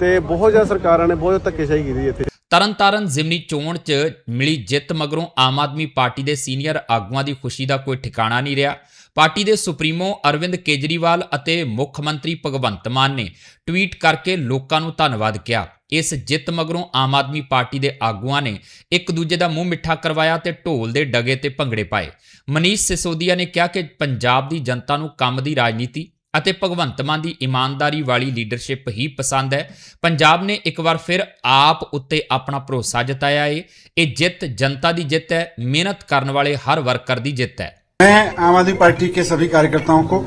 ਤੇ ਬਹੁਤ ਜ਼ਿਆਦਾ ਸਰਕਾਰਾਂ ਨੇ ਬਹੁਤ ਧੱਕੇਸ਼ਾਹੀ ਕੀਤੀ ਇੱਥੇ। ਤਰਨਤਾਰਨ ਜ਼ਿਮਨੀ ਚੋਣ 'ਚ ਮਿਲੀ ਜਿੱਤ ਮਗਰੋਂ ਆਮ ਆਦਮੀ ਪਾਰਟੀ ਦੇ ਸੀਨੀਅਰ ਆਗੂਆਂ ਦੀ ਖੁਸ਼ੀ ਦਾ ਕੋਈ ਠਿਕਾਣਾ ਨਹੀਂ ਰਿਹਾ। ਪਾਰਟੀ ਦੇ ਸੁਪਰੀਮੋ ਅਰਵਿੰਦ ਕੇਜਰੀਵਾਲ ਅਤੇ ਮੁੱਖ ਮੰਤਰੀ ਭਗਵੰਤ ਮਾਨ ਨੇ ਟਵੀਟ ਕਰਕੇ ਲੋਕਾਂ ਨੂੰ ਧੰਨਵਾਦ ਕਿਹਾ। ਇਸ ਜਿੱਤ ਮਗਰੋਂ ਆਮ ਆਦਮੀ ਪਾਰਟੀ ਦੇ ਆਗੂਆਂ ਨੇ ਇੱਕ ਦੂਜੇ ਦਾ ਮੂੰਹ ਮਿੱਠਾ ਕਰਵਾਇਆ ਤੇ ਢੋਲ ਦੇ ਡਗੇ ਤੇ ਭੰਗੜੇ ਪਾਏ। ਮਨੀਸ਼ ਸਿਸੋਦੀਆ ਨੇ ਕਿਹਾ ਕਿ ਪੰਜਾਬ ਦੀ ਜਨਤਾ ਨੂੰ ਕੰਮ ਦੀ ਰਾਜਨੀਤੀ ਅਤੇ ਭਗਵੰਤ ਮਾਨ ਦੀ ਇਮਾਨਦਾਰੀ ਵਾਲੀ ਲੀਡਰਸ਼ਿਪ ਹੀ ਪਸੰਦ ਹੈ ਪੰਜਾਬ ਨੇ ਇੱਕ ਵਾਰ ਫਿਰ ਆਪ ਉੱਤੇ ਆਪਣਾ ਭਰੋਸਾ ਜਤਾਇਆ ਹੈ ਇਹ ਜਿੱਤ ਜਨਤਾ ਦੀ ਜਿੱਤ ਹੈ ਮਿਹਨਤ ਕਰਨ ਵਾਲੇ ਹਰ ਵਰਕਰ ਦੀ ਜਿੱਤ ਹੈ मैं आम आदमी पार्टी के सभी कार्यकर्ताओं को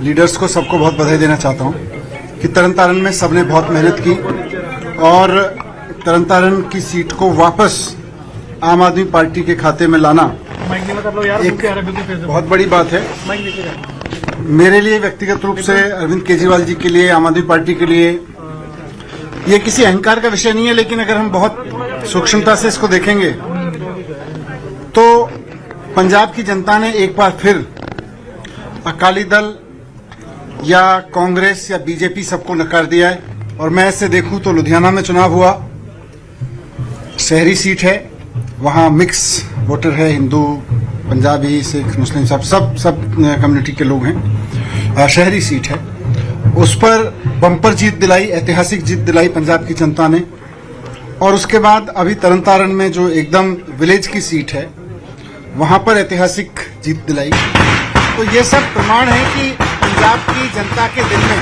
लीडर्स को सबको बहुत बधाई देना चाहता हूं कि तरन तारण में सबने बहुत मेहनत की और तरन तारण की सीट को वापस आम आदमी पार्टी के खाते में लाना एक बहुत बड़ी बात है मेरे लिए व्यक्तिगत रूप से अरविंद केजरीवाल जी के लिए आम आदमी पार्टी के लिए ये किसी अहंकार का विषय नहीं है लेकिन अगर हम बहुत सूक्ष्मता से इसको देखेंगे तो पंजाब की जनता ने एक बार फिर अकाली दल या कांग्रेस या बीजेपी सबको नकार दिया है और मैं ऐसे देखूँ तो लुधियाना में चुनाव हुआ शहरी सीट है वहाँ मिक्स वोटर है हिंदू पंजाबी, सिख, मुस्लिम सब सब सब कम्युनिटी के लोग हैं। शहरी सीट है। उस पर बम्पर जीत दिलाई, ऐतिहासिक जीत दिलाई पंजाब की जनता ने। और उसके बाद अभी तरनतारण में जो एकदम विलेज की सीट है, वहाँ पर ऐतिहासिक जीत दिलाई। तो ये सब प्रमाण है कि पंजाब की जनता के दिल में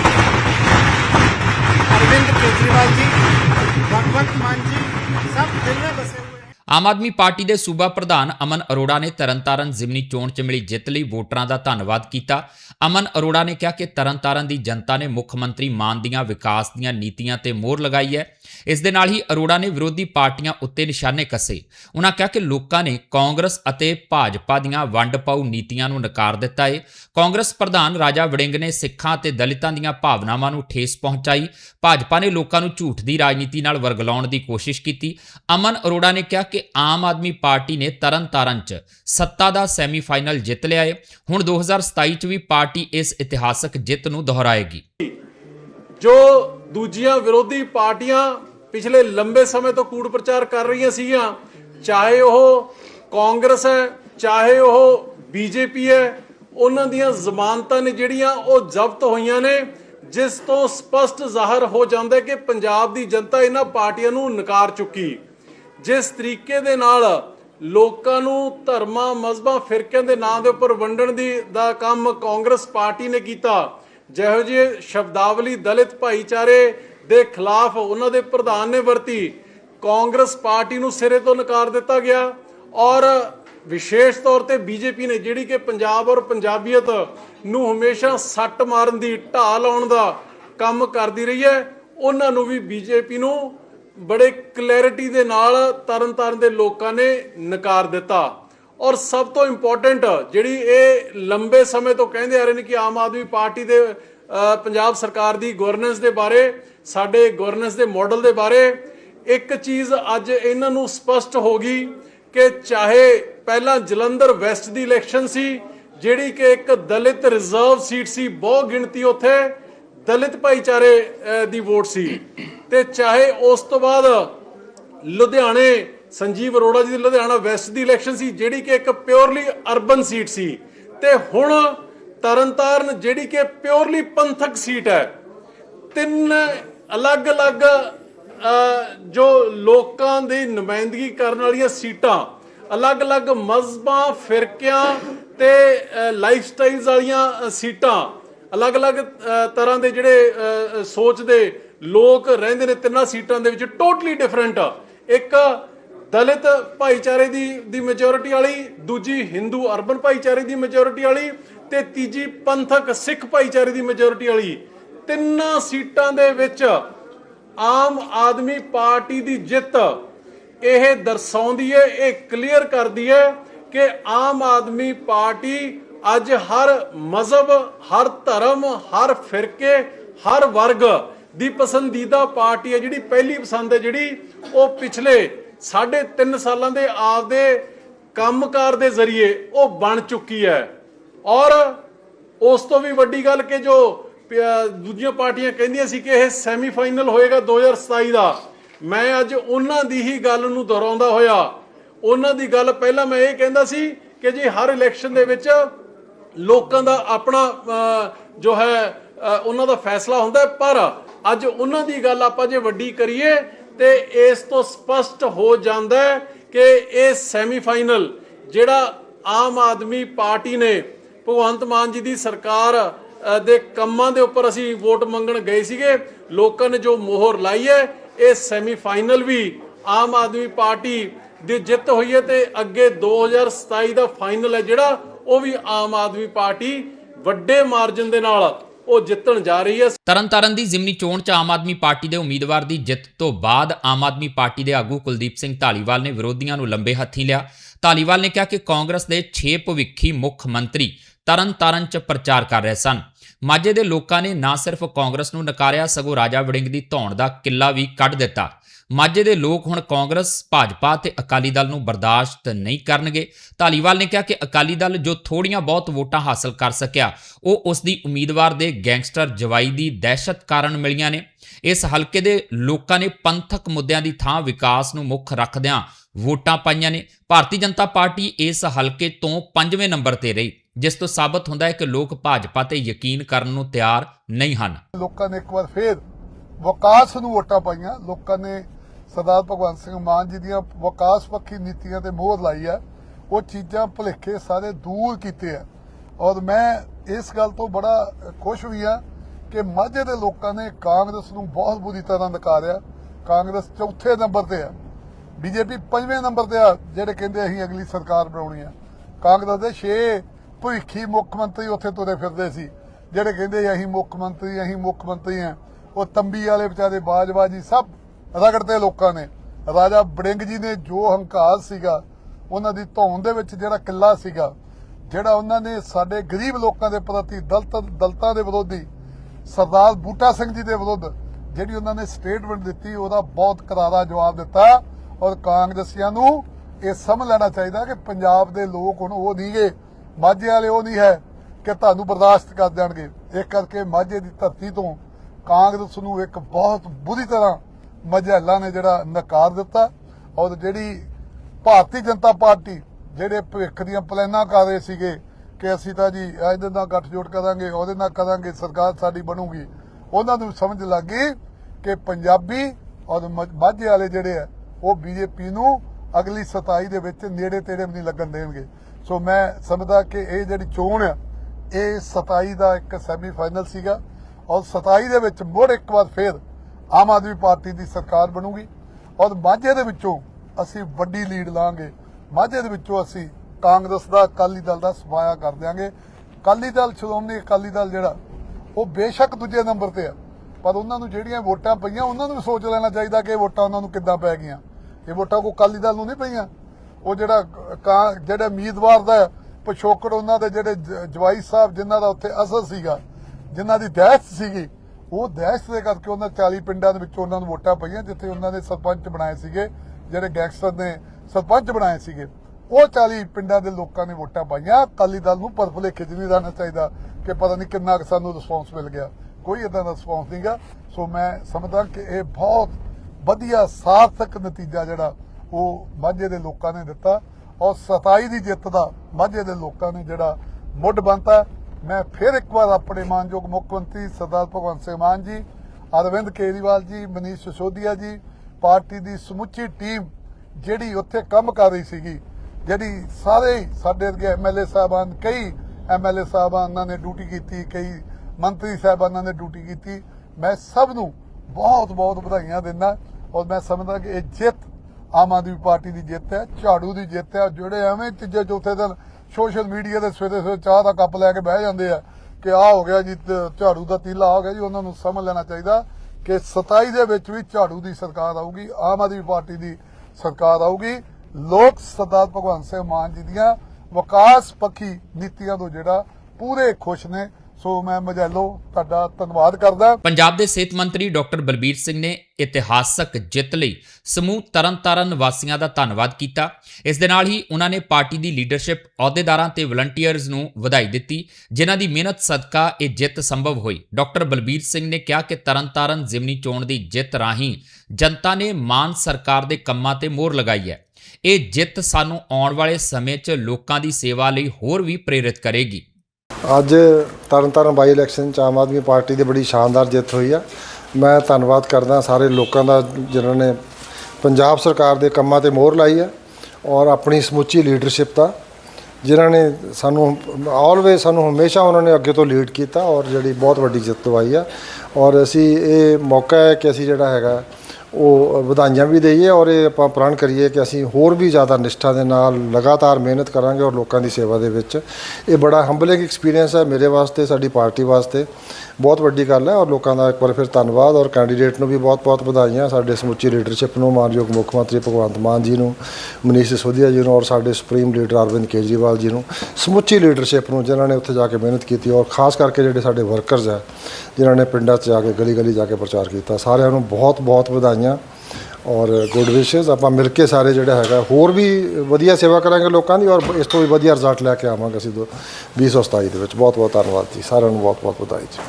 अरविंद केजरीवाल जी, भगवंत मान जी, सब दिल में बसे ਆਮ ਆਦਮੀ ਪਾਰਟੀ ਦੇ ਸੂਬਾ ਪ੍ਰਧਾਨ ਅਮਨ ਅਰੋੜਾ ਨੇ ਤਰਨਤਾਰਨ ਜ਼ਿਮਨੀ ਚੋਣ 'ਚ ਮਿਲੀ ਜਿੱਤ ਲਈ ਵੋਟਰਾਂ ਦਾ ਧੰਨਵਾਦ ਕੀਤਾ। ਅਮਨ ਅਰੋੜਾ ਨੇ ਕਿਹਾ ਕਿ ਤਰਨਤਾਰਨ ਦੀ ਜਨਤਾ ਨੇ ਮੁੱਖ ਮੰਤਰੀ ਮਾਨ ਦੀਆਂ ਵਿਕਾਸ ਦੀਆਂ ਨੀਤੀਆਂ ਤੇ ਮੋਹਰ ਲਗਾਈ ਹੈ। ਇਸ ਦੇ ਨਾਲ ਹੀ ਅਰੋੜਾ ਨੇ ਵਿਰੋਧੀ ਪਾਰਟੀਆਂ ਉੱਤੇ ਨਿਸ਼ਾਨੇ ਕੱਸੇ। ਉਹਨਾਂ ਕਿਹਾ ਕਿ ਲੋਕਾਂ ਨੇ ਕਾਂਗਰਸ ਅਤੇ ਭਾਜਪਾ ਦੀਆਂ ਵੰਡ ਪਾਉ ਨੀਤੀਆਂ ਨੂੰ ਨਕਾਰ ਦਿੱਤਾ ਹੈ ਕਾਂਗਰਸ ਪ੍ਰਧਾਨ ਰਾਜਾ ਵੜਿੰਗ ਨੇ ਸਿੱਖਾਂ ਤੇ ਦਲਿਤਾਂ ਦੀਆਂ ਭਾਵਨਾਵਾਂ ਨੂੰ ਠੇਸ ਪਹੁੰਚਾਈ। ਭਾਜਪਾ ਨੇ ਲੋਕਾਂ ਨੂੰ ਝੂਠ ਦੀ ਰਾਜਨੀਤੀ ਨਾਲ ਵਰਗਲਾਉਣ ਦੀ ਕੋਸ਼ਿਸ਼ ਕੀਤੀ। ਅਮਨ ਅਰੋੜਾ ਨੇ ਕਿਹਾ ਕਿ ਆਮ ਆਦਮੀ ਪਾਰਟੀ ਨੇ ਤਰਨਤਾਰਨ 'ਚ ਸੱਤਾ ਦਾ ਸੈਮੀਫਾਈਨਲ ਜਿੱਤ ਲਿਆ ਹੈ ਹੁਣ 2027 'ਚ ਵੀ ਪਾਰਟੀ ਇਸ ਇਤਿਹਾਸਕ ਜਿੱਤ ਨੂੰ ਦੁਹਰਾਏਗੀ। ਜੋ ਦੂਜੀਆਂ ਵਿਰੋਧੀ ਪਾਰਟੀਆਂ ਪਿਛਲੇ ਲੰਬੇ ਸਮੇਂ ਤੋਂ ਕੂੜ ਪ੍ਰਚਾਰ ਕਰ ਰਹੀਆਂ ਸੀਗੀਆਂ, ਚਾਹੇ ਉਹ ਕਾਂਗਰਸ ਹੈ, ਚਾਹੇ ਉਹ ਬੀਜੇਪੀ ਹੈ, ਉਹਨਾਂ ਦੀਆਂ ਜ਼ਮਾਨਤਾਂ ਨੇ ਜਿਹੜੀਆਂ ਉਹ ਜ਼ਬਤ ਹੋਈਆਂ ਨੇ, ਜਿਸ ਤੋਂ ਸਪਸ਼ਟ ਜ਼ਾਹਰ ਹੋ ਜਾਂਦਾ ਕਿ ਪੰਜਾਬ ਦੀ ਜਨਤਾ ਇਹਨਾਂ ਪਾਰਟੀਆਂ ਨੂੰ ਨਕਾਰ ਚੁੱਕੀ। ਜਿਸ ਤਰੀਕੇ ਦੇ ਨਾਲ ਲੋਕਾਂ ਨੂੰ ਧਰਮਾਂ ਮਜ਼ਬਾਂ ਫਿਰਕਿਆਂ ਦੇ ਨਾਂ ਦੇ ਉੱਪਰ ਵੰਡਣ ਦੀ ਦਾ ਕੰਮ ਕਾਂਗਰਸ ਪਾਰਟੀ ਨੇ ਕੀਤਾ। ਜਿਹੋ ਜਿਹੇ ਸ਼ਬਦਾਵਲੀ ਦਲਿਤ ਭਾਈਚਾਰੇ ਦੇ ਖਿਲਾਫ ਉਹਨਾਂ ਦੇ ਪ੍ਰਧਾਨ ਨੇ ਵਰਤੀ, ਕਾਂਗਰਸ ਪਾਰਟੀ ਨੂੰ ਸਿਰੇ ਤੋਂ ਨਕਾਰ ਦਿੱਤਾ ਗਿਆ ਔਰ ਵਿਸ਼ੇਸ਼ ਤੌਰ ਤੇ ਬੀਜੇਪੀ ਨੇ ਜਿਹੜੀ ਕਿ ਪੰਜਾਬ ਔਰ ਪੰਜਾਬੀਅਤ ਨੂੰ ਹਮੇਸ਼ਾ ਸੱਟ ਮਾਰਨ ਦੀ ਢਾਹ ਲਾਉਣ ਦਾ ਕੰਮ ਕਰਦੀ ਰਹੀ ਹੈ, ਉਹਨਾਂ ਨੂੰ ਵੀ ਬੀਜੇਪੀ ਨੂੰ ਬੜੇ ਕਲੈਰਿਟੀ ਦੇ ਨਾਲ ਤਰਨਤਾਰਨ ਦੇ ਲੋਕਾਂ ਨੇ ਨਕਾਰ ਦਿੱਤਾ। ਔਰ ਸਭ ਤੋਂ ਇੰਪੋਰਟੈਂਟ ਜਿਹੜੀ ਇਹ ਲੰਬੇ ਸਮੇਂ ਤੋਂ ਕਹਿੰਦੇ ਆ ਰਹੇ ਨੇ ਕਿ ਆਮ ਆਦਮੀ ਪਾਰਟੀ ਦੇ ਪੰਜਾਬ ਸਰਕਾਰ ਦੀ ਗਵਰਨੈਂਸ ਦੇ ਬਾਰੇ, ਸਾਡੇ ਗਵਰਨੈਂਸ ਦੇ ਮਾਡਲ ਦੇ ਬਾਰੇ, ਇੱਕ ਚੀਜ਼ ਅੱਜ ਇਹਨਾਂ ਨੂੰ ਸਪਸ਼ਟ ਹੋ ਗਈ ਕਿ ਚਾਹੇ ਪਹਿਲਾਂ ਜਲੰਧਰ ਵੈਸਟ ਦੀ ਇਲੈਕਸ਼ਨ ਸੀ, ਜਿਹੜੀ ਕਿ ਇੱਕ ਦਲਿਤ ਰਿਜ਼ਰਵ ਸੀਟ ਸੀ ਬਹੁ ਗਿਣਤੀ ਉੱਥੇ ਦਲਿਤ ਭਾਈਚਾਰੇ ਦੀ ਵੋਟ ਸੀ। ਤੇ ਚਾਹੇ ਉਸ ਤੋਂ ਬਾਅਦ ਲੁਧਿਆਣੇ, ਸੰਜੀਵ ਅਰੋੜਾ ਜੀ ਦੀ ਲੁਧਿਆਣਾ ਵੈਸਟ ਦੀ ਇਲੈਕਸ਼ਨ ਸੀ, ਜਿਹੜੀ ਕਿ ਇੱਕ ਪਿਓਰਲੀ ਅਰਬਨ ਸੀਟ ਸੀ। ਤੇ ਹੁਣ ਤਰਨਤਾਰਨ, ਜਿਹੜੀ ਕਿ ਪਿਓਰਲੀ ਪੰਥਕ ਸੀਟ ਹੈ, ਤਿੰਨ ਅਲੱਗ-ਅਲੱਗ ਜੋ ਲੋਕਾਂ ਦੀ ਨੁਮਾਇੰਦਗੀ ਕਰਨ ਵਾਲੀਆਂ ਸੀਟਾਂ, ਅਲੱਗ-ਅਲੱਗ ਮਜ਼ਹਬਾਂ ਫਿਰਕਿਆਂ ਤੇ ਲਾਈਫ ਸਟਾਈਲਸ ਵਾਲੀਆਂ ਸੀਟਾਂ ਅਲੱਗ-ਅਲੱਗ ਤਰ੍ਹਾਂ ਦੇ ਜਿਹੜੇ ਸੋਚ ਦੇ ਲੋਕ ਰਹਿੰਦੇ ਨੇ, ਤਿੰਨਾਂ ਸੀਟਾਂ ਦੇ ਵਿੱਚ ਟੋਟਲੀ ਡਿਫਰੈਂਟ ਇੱਕ ਦਲਿਤ ਭਾਈਚਾਰੇ ਦੀ ਦੀ ਮੈਜੋਰਿਟੀ ਵਾਲੀ, ਦੂਜੀ ਹਿੰਦੂ ਅਰਬਨ ਭਾਈਚਾਰੇ ਦੀ ਮੈਜੋਰਿਟੀ ਵਾਲੀ ਤੇ ਤੀਜੀ ਪੰਥਕ ਸਿੱਖ ਭਾਈਚਾਰੇ ਦੀ ਮੈਜੋਰਿਟੀ ਵਾਲੀ। ਤਿੰਨਾਂ ਸੀਟਾਂ ਦੇ ਵਿੱਚ ਆਮ ਆਦਮੀ ਪਾਰਟੀ ਦੀ ਜਿੱਤ ਇਹ ਦਰਸਾਉਂਦੀ ਹੈ ਇਹ ਕਲੀਅਰ ਕਰਦੀ ਹੈ ਕਿ ਆਮ ਆਦਮੀ ਪਾਰਟੀ ਅੱਜ ਹਰ ਮਜ਼ਹਬ, ਹਰ ਧਰਮ, ਹਰ ਫਿਰਕੇ, ਹਰ ਵਰਗ ਦੀ ਪਸੰਦੀਦਾ ਪਾਰਟੀ ਹੈ, ਜਿਹੜੀ ਪਹਿਲੀ ਪਸੰਦ ਹੈ, ਜਿਹੜੀ ਉਹ ਪਿਛਲੇ ਸਾਢੇ 3 ਸਾਲਾਂ ਦੇ ਆਪਦੇ ਕੰਮਕਾਰ ਦੇ ਜ਼ਰੀਏ ਉਹ ਬਣ ਚੁੱਕੀ ਹੈ। ਔਰ ਉਸ ਤੋਂ ਵੀ ਵੱਡੀ ਗੱਲ ਕਿ ਜੋ ਦੂਜੀਆਂ ਪਾਰਟੀਆਂ ਕਹਿੰਦੀਆਂ ਸੀ ਕਿ ਇਹ ਸੈਮੀਫਾਈਨਲ ਹੋਏਗਾ 2027 ਦਾ, ਮੈਂ ਅੱਜ ਉਹਨਾਂ ਦੀ ਹੀ ਗੱਲ ਨੂੰ ਦੁਹਰਾਉਂਦਾ ਹੋਇਆ। ਉਹਨਾਂ ਦੀ ਗੱਲ ਪਹਿਲਾਂ ਮੈਂ ਇਹ ਕਹਿੰਦਾ ਸੀ ਕਿ ਜੀ ਹਰ ਇਲੈਕਸ਼ਨ ਦੇ ਵਿੱਚ ਲੋਕਾਂ ਦਾ ਆਪਣਾ ਜੋ ਹੈ ਉਹਨਾਂ ਦਾ ਫੈਸਲਾ ਹੁੰਦਾ ਪਰ ਅੱਜ ਉਹਨਾਂ ਦੀ ਗੱਲ ਆਪਾਂ ਜੇ ਵੱਡੀ ਕਰੀਏ, ਤੇ ਇਸ ਤੋਂ ਸਪਸ਼ਟ ਹੋ ਜਾਂਦਾ ਕਿ ਇਹ ਸੈਮੀਫਾਈਨਲ ਜਿਹੜਾ ਆਮ ਆਦਮੀ ਪਾਰਟੀ ਨੇ, ਭਗਵੰਤ ਮਾਨ ਜੀ ਦੀ ਸਰਕਾਰ ਦੇ ਕੰਮਾਂ ਦੇ ਉੱਪਰ ਅਸੀਂ ਵੋਟ ਮੰਗਣ ਗਏ ਸੀਗੇ। ਲੋਕਾਂ ਨੇ ਜੋ ਮੋਹਰ ਲਾਈ ਹੈ, ਇਹ ਸੈਮੀਫਾਈਨਲ ਵੀ ਆਮ ਆਦਮੀ ਪਾਰਟੀ ਦੀ ਜਿੱਤ ਹੋਈ ਹੈ ਤੇ ਅੱਗੇ 2027 ਦਾ ਫਾਈਨਲ ਹੈ ਜਿਹੜਾ ਉਹ ਵੀ ਆਮ ਆਦਮੀ ਪਾਰਟੀ ਵੱਡੇ ਮਾਰਜਨ ਦੇ ਨਾਲ ਉਹ ਜਿੱਤਣ ਜਾ ਰਹੀ ਹੈ। ਤਰਨਤਾਰਨ ਦੀ ਜ਼ਿਮਨੀ ਚੋਣ 'ਚ ਆਮ ਆਦਮੀ ਪਾਰਟੀ ਦੇ ਉਮੀਦਵਾਰ ਦੀ ਜਿੱਤ ਤੋਂ ਬਾਅਦ ਆਮ ਆਦਮੀ ਪਾਰਟੀ ਦੇ ਆਗੂ ਕੁਲਦੀਪ ਸਿੰਘ ਢਾਲੀਵਾਲ ਨੇ ਵਿਰੋਧੀਆਂ ਨੂੰ ਲੰਬੇ ਹੱਥੀਂ ਲਿਆ। ਢਾਲੀਵਾਲ ਨੇ ਕਿਹਾ ਕਿ ਕਾਂਗਰਸ ਦੇ 6 ਭਵਿੱਖੀ ਮੁੱਖ ਮੰਤਰੀ ਤਰਨਤਾਰਨ 'ਚ ਪ੍ਰਚਾਰ ਕਰ ਰਹੇ ਸਨ। ਮਾਝੇ ਦੇ ਲੋਕਾਂ ਨੇ ਨਾ ਸਿਰਫ ਕਾਂਗਰਸ ਨੂੰ ਨਕਾਰਿਆ, ਸਗੋਂ ਰਾਜਾ ਵੜਿੰਗ ਦੀ ਧੌਣ ਦਾ ਕਿੱਲਾ ਵੀ ਕੱਢ ਦਿੱਤਾ। ਮਾਝੇ ਦੇ ਲੋਕ ਹੁਣ ਕਾਂਗਰਸ, ਭਾਜਪਾ ਤੇ ਅਕਾਲੀ ਦਲ ਨੂੰ ਬਰਦਾਸ਼ਤ ਨਹੀਂ ਕਰਨਗੇ। ਧਾਲੀਵਾਲ ਨੇ ਕਿਹਾ ਕਿ ਅਕਾਲੀ ਦਲ ਜੋ ਥੋੜੀਆਂ ਬਹੁਤ ਵੋਟਾਂ ਹਾਸਲ ਕਰ ਸਕਿਆ, ਉਹ ਉਸ ਦੀ ਉਮੀਦਵਾਰ ਦੇ ਗੈਂਗਸਟਰ ਜਵਾਈ ਦੀ ਦਹਿਸ਼ਤ ਕਾਰਨ ਮਿਲੀਆਂ ਨੇ। ਇਸ ਹਲਕੇ ਦੇ ਲੋਕਾਂ ਨੇ ਪੰਥਕ ਮੁੱਦਿਆਂ ਦੀ ਥਾਂ ਵਿਕਾਸ ਨੂੰ ਮੁੱਖ ਰੱਖਦਿਆਂ ਵੋਟਾਂ ਪਾਈਆਂ ਨੇ। ਭਾਰਤੀ ਜਨਤਾ ਪਾਰਟੀ ਇਸ ਹਲਕੇ ਤੋਂ ਪੰਜਵੇਂ ਨੰਬਰ ਤੇ ਰਹੀ, ਜਿਸ ਤੋਂ ਸਾਬਤ ਹੁੰਦਾ ਹੈ ਕਿ ਲੋਕ ਭਾਜਪਾ ਤੇ ਯਕੀਨ ਕਰਨ ਨੂੰ ਤਿਆਰ ਨਹੀਂ ਹਨ। ਲੋਕਾਂ ਨੇ ਇੱਕ ਵਾਰ ਫੇਰ ਵਿਕਾਸ ਨੂੰ ਵੋਟਾਂ ਪਾਈਆਂ। ਲੋਕਾਂ ਨੇ ਸਰਦਾਰ ਭਗਵੰਤ ਸਿੰਘ ਮਾਨ ਜੀ ਦੀਆਂ ਵਿਕਾਸ ਪੱਖੀ ਨੀਤੀਆਂ ਤੇ ਮੋਹਰ ਲਾਈ ਹੈ ਉਹ ਚੀਜ਼ਾਂ ਭੁਲੇਖੇ ਸਾਰੇ ਦੂਰ ਕੀਤੇ ਆ। ਔਰ ਮੈਂ ਇਸ ਗੱਲ ਤੋਂ ਬੜਾ ਖੁਸ਼ ਵੀ ਆ ਕਿ ਮਾਝੇ ਦੇ ਲੋਕਾਂ ਨੇ ਕਾਂਗਰਸ ਨੂੰ ਬਹੁਤ ਬੁਰੀ ਤਰ੍ਹਾਂ ਨਕਾਰਿਆ। ਕਾਂਗਰਸ ਚੌਥੇ ਨੰਬਰ ਤੇ ਆ। ਬੀਜੇਪੀ ਪੰਜਵੇਂ ਨੰਬਰ ਤੇ ਆ, ਜਿਹੜੇ ਕਹਿੰਦੇ ਅਸੀਂ ਅਗਲੀ ਸਰਕਾਰ ਬਣਾਉਣੀ ਆ। ਕਾਂਗਰਸ ਦੇ 6 ਭਵਿੱਖੀ ਮੁੱਖ ਮੰਤਰੀ ਉੱਥੇ ਤੁਰੇ ਫਿਰਦੇ ਸੀ, ਜਿਹੜੇ ਕਹਿੰਦੇ ਅਸੀਂ ਮੁੱਖ ਮੰਤਰੀ, ਅਸੀਂ ਮੁੱਖ ਮੰਤਰੀ ਆ। ਉਹ ਤੰਬੀ ਵਾਲੇ ਵਿਚਾਰੇ ਬਾਜਵਾ ਜੀ ਸਭ ਰਗੜਤੇ ਲੋਕਾਂ ਨੇ। ਰਾਜਾ ਬੜਿੰਗ ਜੀ ਨੇ ਜੋ ਹੰਕਾਰ ਸੀਗਾ, ਉਹਨਾਂ ਦੀ ਧੌਣ ਦੇ ਵਿੱਚ ਜਿਹੜਾ ਕਿੱਲਾ ਸੀਗਾ, ਜਿਹੜਾ ਉਹਨਾਂ ਨੇ ਸਾਡੇ ਗਰੀਬ ਲੋਕਾਂ ਦੇ ਪ੍ਰਤੀ ਦਲਤ, ਦਲਤਾਂ ਦੇ ਵਿਰੋਧੀ, ਸਰਦਾਰ ਬੂਟਾ ਸਿੰਘ ਜੀ ਦੇ ਵਿਰੁੱਧ ਜਿਹੜੀ ਉਹਨਾਂ ਨੇ ਸਟੇਟਮੈਂਟ ਦਿੱਤੀ, ਉਹਦਾ ਬਹੁਤ ਕਰਾਰਾ ਜਵਾਬ ਦਿੱਤਾ। ਔਰ ਕਾਂਗਰਸੀਆਂ ਨੂੰ ਇਹ ਸਮਝ ਲੈਣਾ ਚਾਹੀਦਾ ਕਿ ਪੰਜਾਬ ਦੇ ਲੋਕ ਹੁਣ ਉਹ ਨਹੀਂਗੇ, ਮਾਝੇ ਵਾਲੇ ਉਹ ਨਹੀਂ ਹੈ ਕਿ ਤੁਹਾਨੂੰ ਬਰਦਾਸ਼ਤ ਕਰ ਦੇਣਗੇ। ਇਸ ਕਰਕੇ ਮਾਝੇ ਦੀ ਧਰਤੀ ਤੋਂ ਕਾਂਗਰਸ ਨੂੰ ਇੱਕ ਬਹੁਤ ਬੁਰੀ ਤਰ੍ਹਾਂ ਮਜਹਲਾ ਨੇ ਜਿਹੜਾ ਨਕਾਰ ਦਿੱਤਾ ਔਰ ਜਿਹੜੀ ਭਾਰਤੀ ਜਨਤਾ ਪਾਰਟੀ ਜਿਹੜੇ ਭਵਿੱਖ ਦੀਆਂ ਪਲਾਨਾਂ ਕਰ ਰਹੇ ਸੀਗੇ ਕਿ ਅਸੀਂ ਤਾਂ ਜੀ ਇਹਦੇ ਨਾਲ ਗੱਠਜੋੜ ਕਰਾਂਗੇ, ਉਹਦੇ ਨਾਲ ਕਰਾਂਗੇ, ਸਰਕਾਰ ਸਾਡੀ ਬਣੂਗੀ, ਉਹਨਾਂ ਨੂੰ ਸਮਝ ਲੱਗ ਗਈ ਕਿ ਪੰਜਾਬੀ ਔਰ ਮਾਝੇ ਵਾਲੇ ਜਿਹੜੇ ਆ, ਉਹ ਬੀਜੇਪੀ ਨੂੰ ਅਗਲੀ 27 ਦੇ ਵਿੱਚ ਨੇੜੇ ਤੇੜੇ ਵੀ ਨਹੀਂ ਲੱਗਣ ਦੇਣਗੇ। ਸੋ ਮੈਂ ਸਮਝਦਾ ਕਿ ਇਹ ਜਿਹੜੀ ਚੋਣ ਆ, ਇਹ 27 ਦਾ ਇੱਕ ਸੈਮੀਫਾਈਨਲ ਸੀਗਾ ਔਰ 27 ਦੇ ਵਿੱਚ ਮੁੜ ਇੱਕ ਵਾਰ ਫੇਰ ਆਮ ਆਦਮੀ ਪਾਰਟੀ ਦੀ ਸਰਕਾਰ ਬਣੂਗੀ ਔਰ ਮਾਝੇ ਦੇ ਵਿੱਚੋਂ ਅਸੀਂ ਵੱਡੀ ਲੀਡ ਲਾਂਗੇ। ਮਾਝੇ ਦੇ ਵਿੱਚੋਂ ਅਸੀਂ ਕਾਂਗਰਸ ਦਾ, ਅਕਾਲੀ ਦਲ ਦਾ ਸਫਾਇਆ ਕਰ ਦਿਆਂਗੇ। ਅਕਾਲੀ ਦਲ ਸ਼੍ਰੋਮਣੀ ਅਕਾਲੀ ਦਲ ਜਿਹੜਾ, ਉਹ ਬੇਸ਼ੱਕ ਦੂਜੇ ਨੰਬਰ ਤੇ ਆ। ਪਰ ਉਹਨਾਂ ਨੂੰ ਜਿਹੜੀਆਂ ਵੋਟਾਂ ਪਈਆਂ, ਉਹਨਾਂ ਨੂੰ ਵੀ ਸੋਚ ਲੈਣਾ ਚਾਹੀਦਾ ਕਿ ਇਹ ਵੋਟਾਂ ਉਹਨਾਂ ਨੂੰ ਕਿੱਦਾਂ ਪੈ ਗਈਆਂ। ਇਹ ਵੋਟਾਂ ਕੋ ਅਕਾਲੀ ਦਲ ਨੂੰ ਨਹੀਂ ਪਈਆਂ। ਉਹ ਜਿਹੜਾ ਕਾਂ- ਜਿਹੜੇ ਉਮੀਦਵਾਰ ਦਾ ਪਿਛੋਕੜ, ਉਹਨਾਂ ਦੇ ਜਿਹੜੇ ਜਵਾਈ ਸਾਹਿਬ, ਜਿਨ੍ਹਾਂ ਦਾ ਉੱਥੇ ਅਸਰ ਸੀਗਾ, ਜਿਨ੍ਹਾਂ ਦੀ ਦਹਿਸ਼ਤ ਸੀਗੀ ਉਹ ਦਹਿਸ਼ਤ ਦੇ ਕਰਕੇ ਉਹਨਾਂ 40 ਪਿੰਡਾਂ ਦੇ ਵਿੱਚੋਂ ਉਹਨਾਂ ਨੂੰ ਵੋਟਾਂ ਪਈਆਂ, ਜਿੱਥੇ ਉਹਨਾਂ ਨੇ ਸਰਪੰਚ ਬਣਾਏ ਸੀਗੇ, ਜਿਹੜੇ ਗੈਂਗਸਟਰ ਨੇ ਸਰਪੰਚ ਬਣਾਏ ਸੀਗੇ। ਉਹ 40 ਪਿੰਡਾਂ ਦੇ ਲੋਕਾਂ ਨੇ ਵੋਟਾਂ ਪਾਈਆਂ। ਅਕਾਲੀ ਦਲ ਨੂੰ ਪਰਫਲੇਖੇ 'ਚ ਨਹੀਂ ਰਹਿਣਾ ਚਾਹੀਦਾ ਕਿ ਪਤਾ ਨਹੀਂ ਕਿੰਨਾ ਕੁ ਸਾਨੂੰ ਰਿਸਪੌਂਸ ਮਿਲ ਗਿਆ। ਕੋਈ ਇਦਾਂ ਦਾ ਰਿਸਪੌਂਸ ਨਹੀਂਗਾ। ਸੋ ਮੈਂ ਸਮਝਦਾ ਕਿ ਇਹ ਬਹੁਤ ਵਧੀਆ, ਸਾਰਥਕ ਨਤੀਜਾ ਜਿਹੜਾ ਉਹ ਮਾਝੇ ਦੇ ਲੋਕਾਂ ਨੇ ਦਿੱਤਾ। ਔਰ 27 ਦੀ ਜਿੱਤ ਦਾ ਮਾਝੇ ਦੇ ਲੋਕਾਂ ਨੇ ਜਿਹੜਾ ਮੁੱਢ ਬੰਨਤਾ ਮੈਂ ਫਿਰ ਇੱਕ ਵਾਰ ਆਪਣੇ ਮਾਨਯੋਗ ਮੁੱਖ ਮੰਤਰੀ ਸਰਦਾਰ ਭਗਵੰਤ ਸਿੰਘ ਮਾਨ ਜੀ, ਅਰਵਿੰਦ ਕੇਜਰੀਵਾਲ ਜੀ, ਮਨੀਸ਼ ਸਿਸੋਦੀਆ ਜੀ, ਪਾਰਟੀ ਦੀ ਸਮੁੱਚੀ ਟੀਮ ਜਿਹੜੀ ਉੱਥੇ ਕੰਮ ਕਰ ਰਹੀ ਸੀਗੀ, ਜਿਹੜੀ ਸਾਰੇ ਸਾਡੇ ਅੱਗੇ ਐਮਐਲਏ ਸਾਹਿਬਾਨ, ਕਈ ਐਮਐਲਏ ਸਾਹਿਬਾਨਾਂ ਨੇ ਡਿਊਟੀ ਕੀਤੀ, ਕਈ ਮੰਤਰੀ ਸਾਹਿਬਾਨਾਂ ਨੇ ਡਿਊਟੀ ਕੀਤੀ, ਮੈਂ ਸਭ ਨੂੰ ਬਹੁਤ ਬਹੁਤ ਵਧਾਈਆਂ ਦਿੰਦਾ ਔਰ ਮੈਂ ਸਮਝਦਾ ਕਿ ਇਹ ਜਿੱਤ ਆਮ ਆਦਮੀ ਪਾਰਟੀ ਦੀ ਜਿੱਤ ਹੈ, ਝਾੜੂ ਦੀ ਜਿੱਤ ਹੈ ਜਿਹੜੇ ਐਵੇਂ ਤੀਜੇ ਚੌਥੇ ਦਿਨ ਸੋਸ਼ਲ ਮੀਡੀਆ ਦੇ ਸਵੇਰੇ ਸਵੇਰੇ ਚਾਹ ਦਾ ਕੱਪ ਲੈ ਕੇ ਬਹਿ ਜਾਂਦੇ ਆ ਕਿ ਆਹ ਹੋ ਗਿਆ ਜੀ ਝਾੜੂ ਦਾ ਤੀਲਾ ਆ ਗਿਆ ਜੀ, ਉਹਨਾਂ ਨੂੰ ਸਮਝ ਲੈਣਾ ਚਾਹੀਦਾ ਕਿ 27 ਦੇ ਵਿੱਚ ਵੀ ਝਾੜੂ ਦੀ ਸਰਕਾਰ ਆਊਗੀ, ਆਮ ਆਦਮੀ ਪਾਰਟੀ ਦੀ ਸਰਕਾਰ ਆਊਗੀ। ਲੋਕ ਸਰਦਾਰ ਭਗਵੰਤ ਸਿੰਘ ਮਾਨ ਜੀ ਦੀਆਂ ਵਿਕਾਸ ਪੱਖੀ ਨੀਤੀਆਂ ਤੋਂ ਜਿਹੜਾ ਪੂਰੇ ਖੁਸ਼ ਨੇ। ਸੋ ਮੈਂ ਮਜੈਲੋ ਤੁਹਾਡਾ ਧੰਨਵਾਦ ਕਰਦਾ। ਪੰਜਾਬ ਦੇ ਸਿਹਤ ਮੰਤਰੀ ਡਾਕਟਰ ਬਲਬੀਰ ਸਿੰਘ ਨੇ ਇਤਿਹਾਸਕ ਜਿੱਤ ਲਈ ਸਮੂਹ ਤਰਨਤਾਰਨ ਵਾਸੀਆਂ ਦਾ ਧੰਨਵਾਦ ਕੀਤਾ। ਇਸ ਦੇ ਨਾਲ ਹੀ ਉਹਨਾਂ ਨੇ ਪਾਰਟੀ ਦੀ ਲੀਡਰਸ਼ਿਪ ਅਹੁਦੇਦਾਰਾਂ ਤੇ ਵਲੰਟੀਅਰਸ ਨੂੰ ਵਧਾਈ ਦਿੱਤੀ, ਜਿਨ੍ਹਾਂ ਦੀ ਮਿਹਨਤ ਸਦਕਾ ਇਹ ਜਿੱਤ ਸੰਭਵ ਹੋਈ। ਡਾਕਟਰ ਬਲਬੀਰ ਸਿੰਘ ਨੇ ਕਿਹਾ ਕਿ ਤਰਨਤਾਰਨ ਜ਼ਿਮਨੀ ਚੋਣ ਦੀ ਜਿੱਤ ਰਾਹੀਂ ਜਨਤਾ ਨੇ ਮਾਨ ਸਰਕਾਰ ਦੇ ਕੰਮਾਂ ਤੇ ਮੋਹਰ ਲਗਾਈ ਹੈ। ਇਹ ਜਿੱਤ ਸਾਨੂੰ ਆਉਣ ਵਾਲੇ ਸਮੇਂ 'ਚ ਲੋਕਾਂ ਦੀ ਸੇਵਾ ਲਈ ਹੋਰ ਵੀ ਪ੍ਰੇਰਿਤ ਕਰੇਗੀ। ਅੱਜ ਤਰਨਤਾਰਨ ਬਾਈ ਇਲੈਕਸ਼ਨ ਚ ਆਮ ਆਦਮੀ ਪਾਰਟੀ ਦੀ ਬੜੀ ਸ਼ਾਨਦਾਰ ਜਿੱਤ ਹੋਈ ਆ। ਮੈਂ ਧੰਨਵਾਦ ਕਰਦਾ ਸਾਰੇ ਲੋਕਾਂ ਦਾ ਜਿਨ੍ਹਾਂ ਨੇ ਪੰਜਾਬ ਸਰਕਾਰ ਦੇ ਕੰਮਾਂ ਤੇ ਮੋਹਰ ਲਾਈ ਆ ਔਰ ਆਪਣੀ ਸਮੁੱਚੀ ਲੀਡਰਸ਼ਿਪ ਦਾ, ਜਿਨ੍ਹਾਂ ਨੇ ਸਾਨੂੰ ਆਲਵੇਜ਼ ਸਾਨੂੰ ਹਮੇਸ਼ਾ ਉਹਨਾਂ ਨੇ ਅੱਗੇ ਤੋਂ ਲੀਡ ਕੀਤਾ ਔਰ ਜਿਹੜੀ ਬਹੁਤ ਵੱਡੀ ਜਿੱਤ ਦਵਾਈ ਆ। ਔਰ ਅਸੀਂ ਇਹ ਮੌਕਾ ਹੈ ਕਿ ਅਸੀਂ ਜਿਹੜਾ ਹੈਗਾ ਉਹ ਵਧਾਈਆਂ ਵੀ ਦਈਏ ਔਰ ਇਹ ਆਪਾਂ ਪ੍ਰਣ ਕਰੀਏ ਕਿ ਅਸੀਂ ਹੋਰ ਵੀ ਜ਼ਿਆਦਾ ਨਿਸ਼ਠਾ ਦੇ ਨਾਲ ਲਗਾਤਾਰ ਮਿਹਨਤ ਕਰਾਂਗੇ ਔਰ ਲੋਕਾਂ ਦੀ ਸੇਵਾ ਦੇ ਵਿੱਚ। ਇਹ ਬੜਾ ਹੰਬਲਿੰਗ ਐਕਸਪੀਰੀਅੰਸ ਹੈ ਮੇਰੇ ਵਾਸਤੇ, ਸਾਡੀ ਪਾਰਟੀ ਵਾਸਤੇ। ਬਹੁਤ ਵੱਡੀ ਗੱਲ ਹੈ ਔਰ ਲੋਕਾਂ ਦਾ ਇੱਕ ਵਾਰ ਫਿਰ ਧੰਨਵਾਦ ਔਰ ਕੈਂਡੀਡੇਟ ਨੂੰ ਵੀ ਬਹੁਤ-ਬਹੁਤ ਵਧਾਈਆਂ। ਸਾਡੇ ਸਮੁੱਚੀ ਲੀਡਰਸ਼ਿਪ ਨੂੰ, ਮਾਨਯੋਗ ਮੁੱਖ ਮੰਤਰੀ ਭਗਵੰਤ ਮਾਨ ਜੀ ਨੂੰ, ਮਨੀਸ਼ ਸਿਸੋਦੀਆ ਜੀ ਨੂੰ ਔਰ ਸਾਡੇ ਸੁਪਰੀਮ ਲੀਡਰ ਅਰਵਿੰਦ ਕੇਜਰੀਵਾਲ ਜੀ ਨੂੰ, ਸਮੁੱਚੀ ਲੀਡਰਸ਼ਿਪ ਨੂੰ ਜਿਨ੍ਹਾਂ ਨੇ ਉੱਥੇ ਜਾ ਕੇ ਮਿਹਨਤ ਕੀਤੀ ਔਰ ਖਾਸ ਕਰਕੇ ਜਿਹੜੇ ਸਾਡੇ ਵਰਕਰਸ ਹੈ, ਜਿਨ੍ਹਾਂ ਨੇ ਪਿੰਡਾਂ 'ਚ ਜਾ ਕੇ, ਗਲੀ-ਗਲੀ ਜਾ ਕੇ ਪ੍ਰਚਾਰ ਕੀਤਾ, ਸਾਰਿਆਂ ਨੂੰ ਬਹੁਤ-ਬਹੁਤ ਵਧਾਈਆਂ। ਔਰ ਗੁੱਡ ਵਿਸ਼ੇਸ, ਆਪਾਂ ਮਿਲ ਕੇ ਸਾਰੇ ਜਿਹੜਾ ਹੈਗਾ, ਹੋਰ ਵੀ ਵਧੀਆ ਸੇਵਾ ਕਰਾਂਗੇ ਲੋਕਾਂ ਦੀ ਔਰ ਇਸ ਤੋਂ ਵੀ ਵਧੀਆ ਰਿਜ਼ਲਟ ਲੈ ਕੇ ਆਵਾਂਗੇ ਅਸੀਂ ਦੋ 2027 ਦੇ ਵਿੱਚ। ਬਹੁਤ ਬਹੁਤ ਧੰਨਵਾਦ ਜੀ, ਸਾਰਿਆਂ ਨੂੰ ਬਹੁਤ ਬਹੁਤ ਵਧਾਈ ਜੀ।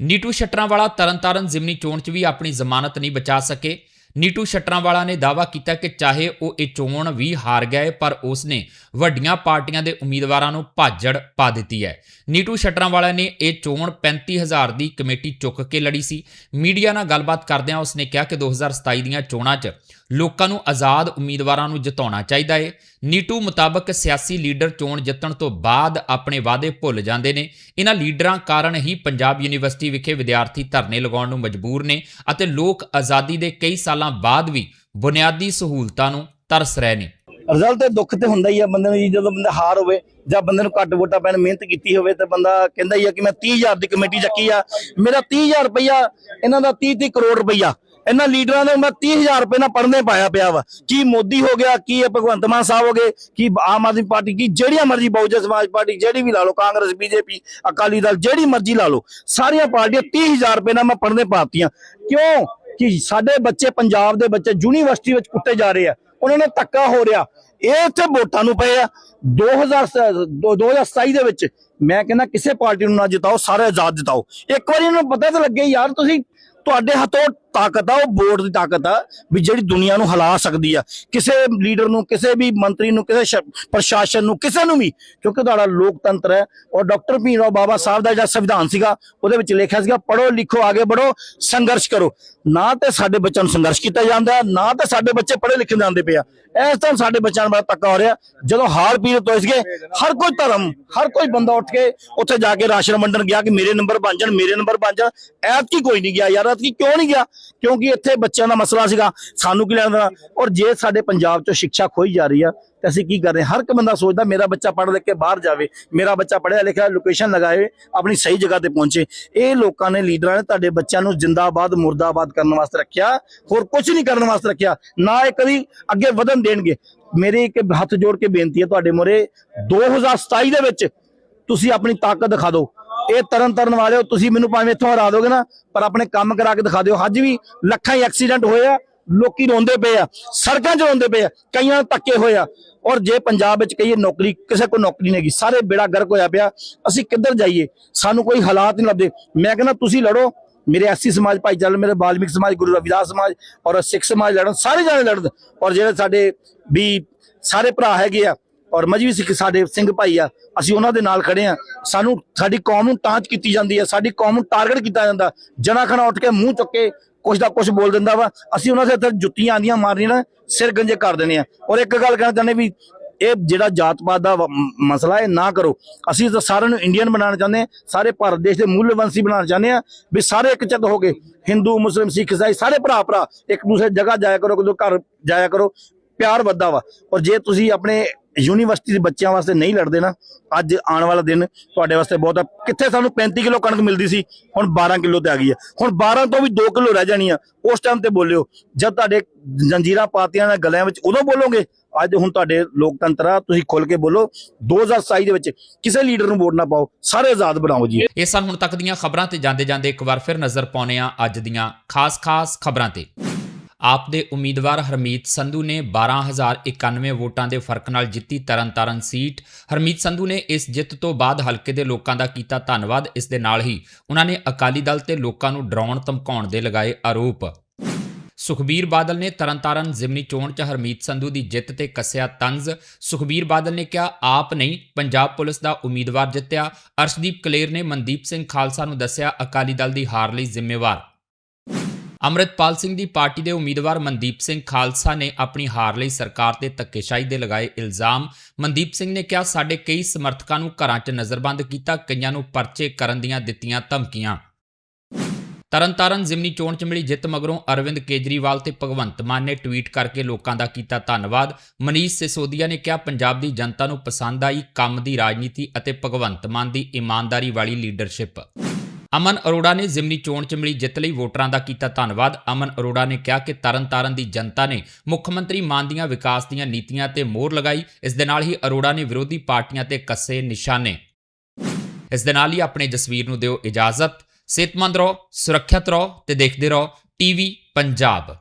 ਨੀਟੂ ਸ਼ਟਰਾਂ ਸ਼ਟਰਾਂਵਾਲਾ ਤਰਨਤਾਰਨ ਜ਼ਿਮਨੀ ਚੋਣ 'ਚ ਵੀ ਆਪਣੀ ਜ਼ਮਾਨਤ ਨਹੀਂ ਬਚਾ ਸਕੇ। ਨੀਟੂ ਸ਼ਟਰਾਂਵਾਲਾ ਨੇ ਦਾਅਵਾ ਕੀਤਾ ਕਿ ਚਾਹੇ ਉਹ ਇਹ ਚੋਣ ਵੀ ਹਾਰ ਗਏ, ਪਰ ਉਸ ਨੇ ਵੱਡੀਆਂ ਪਾਰਟੀਆਂ ਦੇ ਉਮੀਦਵਾਰਾਂ ਨੂੰ ਭਾਜੜ ਪਾ ਦਿੱਤੀ ਹੈ। ਨੀਟੂ ਸ਼ਟਰਾਂਵਾਲਾ ਨੇ ਇਹ ਚੋਣ 35000 ਦੀ ਕਮੇਟੀ ਚੁੱਕ ਕੇ ਲੜੀ ਸੀ। ਮੀਡੀਆ ਨਾਲ ਗੱਲਬਾਤ ਕਰਦਿਆਂ ਉਸ ਨੇ ਕਿਹਾ ਕਿ 2027 ਦੀਆਂ ਚੋਣਾਂ 'ਚ ਲੋਕਾਂ ਨੂੰ ਆਜ਼ਾਦ ਉਮੀਦਵਾਰਾਂ ਨੂੰ ਜਿਤਾਉਣਾ ਚਾਹੀਦਾ ਹੈ ਨੀਟੂ ਮੁਤਾਬਕ ਸਿਆਸੀ ਲੀਡਰ ਚੋਣ ਜਿੱਤਣ ਤੋਂ ਬਾਅਦ ਆਪਣੇ ਵਾਅਦੇ ਭੁੱਲ ਜਾਂਦੇ ਨੇ। ਇਹਨਾਂ ਲੀਡਰਾਂ ਕਾਰਨ ਹੀ ਪੰਜਾਬ ਯੂਨੀਵਰਸਿਟੀ ਵਿਖੇ ਵਿਦਿਆਰਥੀ ਧਰਨੇ ਲਗਾਉਣ ਨੂੰ ਮਜਬੂਰ ਨੇ ਅਤੇ ਲੋਕ ਆਜ਼ਾਦੀ ਦੇ ਕਈ ਸਾਲਾਂ ਬਾਅਦ ਵੀ ਬੁਨਿਆਦੀ ਸਹੂਲਤਾਂ ਨੂੰ ਤਰਸ ਰਹੇ ਨੇ। ਰਿਜ਼ਲਟ ਤੇ ਦੁੱਖ ਤੇ ਹੁੰਦਾ ਹੀ ਆ, ਬੰਦੇ ਨੂੰ ਜੀ ਜਦੋਂ ਬੰਦਾ ਹਾਰ ਹੋਵੇ ਜਾਂ ਬੰਦੇ ਨੂੰ ਘੱਟ ਵੋਟਾਂ ਪੈਣ, ਮਿਹਨਤ ਕੀਤੀ ਹੋਵੇ ਤੇ ਬੰਦਾ ਕਹਿੰਦਾ ਹੀ ਆ ਕਿ ਮੈਂ 30000 ਦੀ ਕਮੇਟੀ ਚੱਕੀ ਆ, ਮੇਰਾ 30000 ਰੁਪਇਆ ਇਹਨਾਂ ਦਾ 30 30 ਕਰੋੜ ਰੁਪਇਆ ਇਹਨਾਂ ਲੀਡਰਾਂ ਨੇ ਮੈਂ 30000 ਰੁਪਏ ਨਾਲ ਪੜਨੇ ਪਾਇਆ ਪਿਆ ਵਾ, ਕੀ ਮੋਦੀ ਹੋ ਗਿਆ, ਕੀ ਇਹ ਭਗਵੰਤ ਮਾਨ ਸਾਹਿਬ ਹੋ ਗਏ, ਕੀ ਆਮ ਆਦਮੀ ਪਾਰਟੀ, ਕੀ ਜਿਹੜੀਆਂ ਮਰਜ਼ੀ ਬਹੁਜਨ ਸਮਾਜ ਪਾਰਟੀ, ਜਿਹੜੀ ਵੀ ਲਾ ਲਓ, ਕਾਂਗਰਸ, ਬੀਜੇਪੀ, ਅਕਾਲੀ ਦਲ, ਜਿਹੜੀ ਮਰਜ਼ੀ ਲਾ ਲਓ, ਸਾਰੀਆਂ ਪਾਰਟੀਆਂ 30000 ਰੁਪਏ ਨਾਲ ਮੈਂ ਪੜਨੇ ਪਾਤੀਆਂ। ਕਿਉਂ? ਕਿ ਸਾਡੇ ਬੱਚੇ ਪੰਜਾਬ ਦੇ ਬੱਚੇ ਯੂਨੀਵਰਸਿਟੀ ਵਿੱਚ ਕੁੱਟੇ ਜਾ ਰਹੇ ਆ, ਉਹਨਾਂ ਨੇ ਧੱਕਾ ਹੋ ਰਿਹਾ। ਇਹ ਇੱਥੇ ਵੋਟਾਂ ਨੂੰ ਪਏ ਆ। 2000 2027 ਦੇ ਵਿੱਚ ਮੈਂ ਕਹਿੰਦਾ ਕਿਸੇ ਪਾਰਟੀ ਨੂੰ ਨਾ ਜਿਤਾਓ, ਸਾਰੇ ਆਜ਼ਾਦ ਜਿਤਾਓ। ਇੱਕ ਵਾਰੀ ਇਹਨਾਂ ਨੂੰ ਪਤਾ ਤਾਂ ਲੱਗੇ, ਯਾਰ ਤੁਸੀਂ ਤੁਹਾਡੇ ਹੱਥੋਂ ਤਾਕਤ ਆ, ਉਹ ਵੋਟ ਦੀ ਤਾਕਤ ਆ ਵੀ ਜਿਹੜੀ ਦੁਨੀਆ ਨੂੰ ਹਿਲਾ ਸਕਦੀ ਆ। ਕਿਸੇ ਲੀਡਰ ਨੂੰ, ਕਿਸੇ ਵੀ ਮੰਤਰੀ ਨੂੰ, ਕਿਸੇ ਪ੍ਰਸ਼ਾਸਨ ਨੂੰ, ਕਿਸੇ ਨੂੰ ਵੀ, ਕਿਉਂਕਿ ਤੁਹਾਡਾ ਲੋਕਤੰਤਰ ਹੈ, ਔਰ ਡਾਕਟਰ ਭੀਮ ਰਾਓ ਬਾਬਾ ਸਾਹਿਬ ਦਾ ਜਿਹੜਾ ਸੰਵਿਧਾਨ ਸੀਗਾ, ਉਹਦੇ ਵਿੱਚ ਲਿਖਿਆ ਸੀਗਾ ਪੜੋ ਲਿਖੋ, ਆਗੇ ਬੜੋ ਸੰਘਰਸ਼ ਕਰੋ। ਨਾ ਤੇ ਸਾਡੇ ਬੱਚਿਆਂ ਨੂੰ ਸੰਘਰਸ਼ ਕੀਤਾ ਜਾਂਦਾ, ਨਾ ਤੇ ਸਾਡੇ ਬੱਚੇ ਪੜ੍ਹੇ ਲਿਖੇ ਜਾਂਦੇ ਪਿਆ ਇਸ ਤਰ੍ਹਾਂ ਸਾਡੇ ਬੱਚਿਆਂ ਨੂੰ ਬੜਾ ਧੱਕਾ ਹੋ ਰਿਹਾ, ਜਦੋਂ ਹਾਰ ਪੀੜਤ ਹੋਏ ਸੀਗੇ, ਹਰ ਕੋਈ ਧਰਮ, ਹਰ ਕੋਈ ਬੰਦਾ ਉੱਠ ਕੇ ਉੱਥੇ ਜਾ ਕੇ ਰਾਸ਼ਨ ਵੰਡਣ ਗਿਆ ਕਿ ਮੇਰੇ ਨੰਬਰ ਬਣ ਜਾਣ, ਮੇਰੇ ਨੰਬਰ ਬਣ ਜਾਣ, ਐਤਕੀ ਕੋਈ ਨਹੀਂ ਗਿਆ ਯਾਰ, ਐਤਕੀ ਕਿਉਂ ਨਹੀਂ ਗਿਆ? ਕਿਉਂਕਿ ਇੱਥੇ ਬੱਚਿਆਂ ਦਾ ਮਸਲਾ ਸੀਗਾ, ਸਾਨੂੰ ਕੀ ਲੈਣਾ ਔਰ ਜੇ ਸਾਡੇ ਪੰਜਾਬ ਚੋਂ ਸਿੱਖਿਆ ਖੋਈ ਜਾ ਰਹੀ ਆ, ਤੇ ਅਸੀਂ ਕੀ ਕਰ ਰਹੇ ਹਰ ਇੱਕ ਬੰਦਾ ਸੋਚਦਾ, ਮੇਰਾ ਬੱਚਾ ਪੜ੍ਹ ਲਿਖ ਕੇ ਬਾਹਰ ਜਾਵੇ, ਮੇਰਾ ਬੱਚਾ ਪੜ੍ਹਿਆ ਲਿਖਿਆ ਲੋਕੇਸ਼ਨ ਲਗਾਏ, ਆਪਣੀ ਸਹੀ ਜਗ੍ਹਾ ਤੇ ਪਹੁੰਚੇ। ਇਹ ਲੋਕਾਂ ਨੇ, ਲੀਡਰਾਂ ਨੇ ਤੁਹਾਡੇ ਬੱਚਿਆਂ ਨੂੰ ਜਿੰਦਾਬਾਦ, ਮੁਰਦਾਬਾਦ ਕਰਨ ਵਾਸਤੇ ਰੱਖਿਆ, ਹੋਰ ਕੁਝ ਨਹੀਂ ਕਰਨ ਵਾਸਤੇ ਰੱਖਿਆ। ਨਾ ਇਹ ਕਦੀ ਅੱਗੇ ਵਧਣ ਦੇਣਗੇ। ਮੇਰੀ ਇੱਕ ਹੱਥ ਜੋੜ ਕੇ ਬੇਨਤੀ ਹੈ ਤੁਹਾਡੇ ਮੋਰੇ 2027 ਦੇ ਵਿੱਚ ਤੁਸੀਂ ਆਪਣੀ ਤਾਕਤ ਦਿਖਾ ਦਿਓ। ਇਹ ਤਰਨ ਤਰਨ ਵਾਲਿਓ, ਤੁਸੀਂ ਮੈਨੂੰ ਭਾਵੇਂ ਇੱਥੋਂ ਹਰਾ ਦੋਗੇ ਨਾ, ਪਰ ਆਪਣੇ ਕੰਮ ਕਰਾ ਕੇ ਦਿਖਾ ਦਿਓ। ਅੱਜ ਵੀ ਲੱਖਾਂ ਹੀ ਐਕਸੀਡੈਂਟ ਹੋਏ ਆ, ਲੋਕੀ ਰੋਂਦੇ ਪਏ ਆ, ਸੜਕਾਂ 'ਚ ਰੋਂਦੇ ਪਏ ਆ, ਕਈਆਂ ਨੂੰ ਧੱਕੇ ਹੋਏ ਆ। ਔਰ ਜੇ ਪੰਜਾਬ ਵਿੱਚ ਕਹੀਏ ਨੌਕਰੀ, ਕਿਸੇ ਕੋਲ ਨੌਕਰੀ ਨਹੀਂ ਹੈਗੀ, ਸਾਰੇ ਬੇੜਾ ਗਰਕ ਹੋਇਆ ਪਿਆ। ਅਸੀਂ ਕਿੱਧਰ ਜਾਈਏ? ਸਾਨੂੰ ਕੋਈ ਹਾਲਾਤ ਨਹੀਂ ਲੱਭਦੇ। ਮੈਂ ਕਹਿੰਦਾ, ਤੁਸੀਂ ਲੜੋ। ਮੇਰੇ ਐਸੀ ਸਮਾਜ, ਭਾਈਚਾਰੇ, ਮੇਰੇ ਬਾਲਮਿਕ ਸਮਾਜ, ਗੁਰੂ ਰਵਿਦਾਸ ਸਮਾਜ ਔਰ ਸਿੱਖ ਸਮਾਜ ਲੜਨ, ਸਾਰੇ ਜਾਣੇ ਲੜਨ। ਔਰ ਜਿਹੜੇ ਸਾਡੇ ਵੀ ਸਾਰੇ ਭਰਾ ਹੈਗੇ ਆ ਔਰ ਮਜਬੀ ਸਿੱਖ ਸਾਡੇ ਸਿੰਘ ਭਾਈ ਆ, ਅਸੀਂ ਉਹਨਾਂ ਦੇ ਨਾਲ ਖੜੇ ਆ। ਸਾਨੂੰ ਸਾਡੀ ਕੌਮ ਨੂੰ ਟਾਂਚ ਕੀਤੀ ਜਾਂਦੀ ਹੈ ਸਾਡੀ ਕੌਮ ਨੂੰ ਟਾਰਗੇਟ ਕੀਤਾ ਜਾਂਦਾ। ਜਨਾ ਖਣਾ ਉੱਠ ਕੇ ਮੂੰਹ ਚੁੱਕ ਕੇ ਕੁਛ ਦਾ ਕੁਛ ਬੋਲ ਦਿੰਦਾ ਵਾ। ਅਸੀਂ ਉਹਨਾਂ ਦੇ ਇੱਥੇ ਜੁੱਤੀਆਂ ਆਂਦੀਆਂ ਮਾਰਨੀਆਂ ਨਾ, ਸਿਰ ਗੰਜੇ ਕਰ ਦਿੰਦੇ ਆ। ਔਰ ਇੱਕ ਗੱਲ ਕਹਿਣਾ ਚਾਹੁੰਦੇ ਵੀ ਇਹ ਜਿਹੜਾ ਜਾਤ ਪਾਤ ਦਾ ਮ- ਮਸਲਾ ਹੈ ਨਾ ਕਰੋ। ਅਸੀਂ ਤਾਂ ਸਾਰਿਆਂ ਨੂੰ ਇੰਡੀਅਨ ਬਣਾਉਣਾ ਚਾਹੁੰਦੇ ਹਾਂ ਸਾਰੇ ਭਾਰਤ ਦੇਸ਼ ਦੇ ਮੂਲਵੰਸ਼ੀ ਬਣਾਉਣਾ ਚਾਹੁੰਦੇ ਹਾਂ ਵੀ ਸਾਰੇ ਇੱਕ ਚਿੱਤ ਹੋ ਕੇ ਹਿੰਦੂ ਮੁਸਲਿਮ ਸਿੱਖ ਇਸਾਈ ਸਾਰੇ ਭਰਾ ਭਰਾ ਇੱਕ ਦੂਸਰੇ ਜਗ੍ਹਾ ਜਾਇਆ ਕਰੋ ਕਿਦੋਂ ਘਰ ਜਾਇਆ ਕਰੋ। ਪਿਆਰ ਵੱਧਦਾ ਵਾ। ਔਰ ਜੇ ਤੁਸੀਂ ਆਪਣੇ ਯੂਨੀਵਰਸਿਟੀ ਦੇ ਬੱਚਿਆਂ ਵਾਸਤੇ ਨਹੀਂ ਲੜਦੇ ਨਾ, ਅੱਜ ਆਉਣ ਵਾਲਾ ਦਿਨ ਤੁਹਾਡੇ ਵਾਸਤੇ ਬਹੁਤ ਆ। ਕਿੱਥੇ ਸਾਨੂੰ 35 ਕਿਲੋ ਕਣਕ ਮਿਲਦੀ ਸੀ, ਹੁਣ 12 ਕਿਲੋ ਤੇ ਆ ਗਈ ਆ। ਹੁਣ 12 ਤੋਂ ਵੀ 2 ਕਿਲੋ ਰਹਿ ਜਾਣੀ ਆ, ਉਸ ਟਾਈਮ ਤੇ ਬੋਲਿਓ, ਜਦ ਤੁਹਾਡੇ ਜੰਜੀਰਾਂ ਪਾਤੀਆਂ ਨੇ ਗਲਿਆਂ ਵਿੱਚ ਉਦੋਂ ਬੋਲੋਗੇ, ਅੱਜ ਹੁਣ ਤੁਹਾਡੇ ਲੋਕਤੰਤਰ ਆ, ਤੁਸੀਂ ਖੁੱਲ ਕੇ ਬੋਲੋ 2027 ਦੇ ਵਿੱਚ ਕਿਸੇ ਲੀਡਰ ਨੂੰ ਵੋਟ ਨਾ ਪਾਓ, ਸਾਰੇ ਆਜ਼ਾਦ ਬਣਾਓ ਜੀ। ਇਹ ਸਨ ਹੁਣ ਤੱਕ ਦੀਆਂ ਖਬਰਾਂ ਤੇ ਜਾਂਦੇ ਜਾਂਦੇ ਇੱਕ ਵਾਰ ਫਿਰ ਨਜ਼ਰ ਪਾਉਨੇ ਆ ਅੱਜ ਦੀਆਂ ਖਾਸ-ਖਾਸ ਖਬਰਾਂ ਤੇ। ਆਪ ਦੇ ਉਮੀਦਵਾਰ ਹਰਮੀਤ ਸੰਧੂ ਨੇ 12091 ਵੋਟਾਂ ਦੇ ਫ਼ਰਕ ਨਾਲ ਜਿੱਤੀ ਤਰਨਤਾਰਨ ਸੀਟ। ਹਰਮੀਤ ਸੰਧੂ ਨੇ ਇਸ ਜਿੱਤ ਤੋਂ ਬਾਅਦ ਹਲਕੇ ਦੇ ਲੋਕਾਂ ਦਾ ਕੀਤਾ ਧੰਨਵਾਦ। ਇਸ ਦੇ ਨਾਲ ਹੀ ਉਹਨਾਂ ਨੇ ਅਕਾਲੀ ਦਲ ਤੇ ਲੋਕਾਂ ਨੂੰ ਡਰਾਉਣ, ਧਮਕਾਉਣ ਦੇ ਲਗਾਏ ਆਰੋਪ। ਸੁਖਬੀਰ ਬਾਦਲ ਨੇ ਤਰਨਤਾਰਨ ਜ਼ਿਮਨੀ ਚੋਣ 'ਚ ਹਰਮੀਤ ਸੰਧੂ ਦੀ ਜਿੱਤ ਤੇ ਕੱਸਿਆ ਤੰਜ਼। ਸੁਖਬੀਰ ਬਾਦਲ ਨੇ ਕਿਹਾ, ਆਪ ਨਹੀਂ, ਪੰਜਾਬ ਪੁਲਿਸ ਦਾ ਉਮੀਦਵਾਰ ਜਿੱਤਿਆ। ਅਰਸ਼ਦੀਪ ਕਲੇਰ ਨੇ ਮਨਦੀਪ ਸਿੰਘ ਖਾਲਸਾ ਨੂੰ ਦੱਸਿਆ, ਅਕਾਲੀ ਦਲ ਦੀ ਹਾਰ ਲਈ ਜ਼ਿੰਮੇਵਾਰ। ਅੰਮ੍ਰਿਤਪਾਲ ਸਿੰਘ ਦੀ ਪਾਰਟੀ ਦੇ ਉਮੀਦਵਾਰ ਮਨਦੀਪ ਸਿੰਘ ਖਾਲਸਾ ਨੇ ਆਪਣੀ ਹਾਰ ਲਈ ਸਰਕਾਰ ਤੇ ਧੱਕੇਸ਼ਾਹੀ ਦੇ ਲਗਾਏ ਇਲਜ਼ਾਮ। ਮਨਦੀਪ ਸਿੰਘ ਨੇ ਕਿਹਾ, ਸਾਡੇ ਕਈ ਸਮਰਥਕਾਂ ਨੂੰ ਘਰਾਂ 'ਚ ਨਜ਼ਰਬੰਦ ਕੀਤਾ, ਕਈਆਂ ਨੂੰ ਪਰਚੇ ਕਰਨ ਦੀਆਂ ਦਿੱਤੀਆਂ ਧਮਕੀਆਂ। ਤਰਨਤਾਰਨ ਜ਼ਿਮਨੀ ਚੋਣ 'ਚ ਮਿਲੀ ਜਿੱਤ ਮਗਰੋਂ ਅਰਵਿੰਦ ਕੇਜਰੀਵਾਲ ਤੇ ਭਗਵੰਤ ਮਾਨ ਨੇ ਟਵੀਟ ਕਰਕੇ ਲੋਕਾਂ ਦਾ ਕੀਤਾ ਧੰਨਵਾਦ। ਮਨੀਸ਼ ਸਿਸੋਦੀਆ ਨੇ ਕਿਹਾ, ਪੰਜਾਬ ਦੀ ਜਨਤਾ ਨੂੰ ਪਸੰਦ ਆਈ ਕੰਮ ਦੀ ਰਾਜਨੀਤੀ ਅਤੇ ਭਗਵੰਤ ਮਾਨ ਦੀ ਇਮਾਨਦਾਰੀ ਵਾਲੀ ਲੀਡਰਸ਼ਿਪ। ਅਮਨ ਅਰੋੜਾ ਨੇ ਜ਼ਿਮਨੀ ਚੋਣ 'ਚ ਮਿਲੀ ਜਿੱਤ ਲਈ ਵੋਟਰਾਂ ਦਾ ਕੀਤਾ ਧੰਨਵਾਦ। ਅਮਨ ਅਰੋੜਾ ਨੇ ਕਿਹਾ ਕਿ ਤਰਨਤਾਰਨ ਦੀ ਜਨਤਾ ਨੇ ਮੁੱਖ ਮੰਤਰੀ ਮਾਨ ਦੀਆਂ ਵਿਕਾਸ ਦੀਆਂ ਨੀਤੀਆਂ ਤੇ ਮੋਹਰ ਲਗਾਈ। ਇਸ ਦੇ ਨਾਲ ਹੀ ਅਰੋੜਾ ਨੇ ਵਿਰੋਧੀ ਪਾਰਟੀਆਂ ਤੇ ਕੱਸੇ ਨਿਸ਼ਾਨੇ। ਇਸ ਦੇ ਨਾਲ ਹੀ ਆਪਣੇ ਜਸਵੀਰ ਨੂੰ ਦਿਓ ਇਜਾਜ਼ਤ। ਸਿਹਤਮੰਦ ਰਹੋ, ਸੁਰੱਖਿਅਤ ਰਹੋ ਤੇ ਦੇਖਦੇ ਰਹੋ ਟੀਵੀ ਪੰਜਾਬ।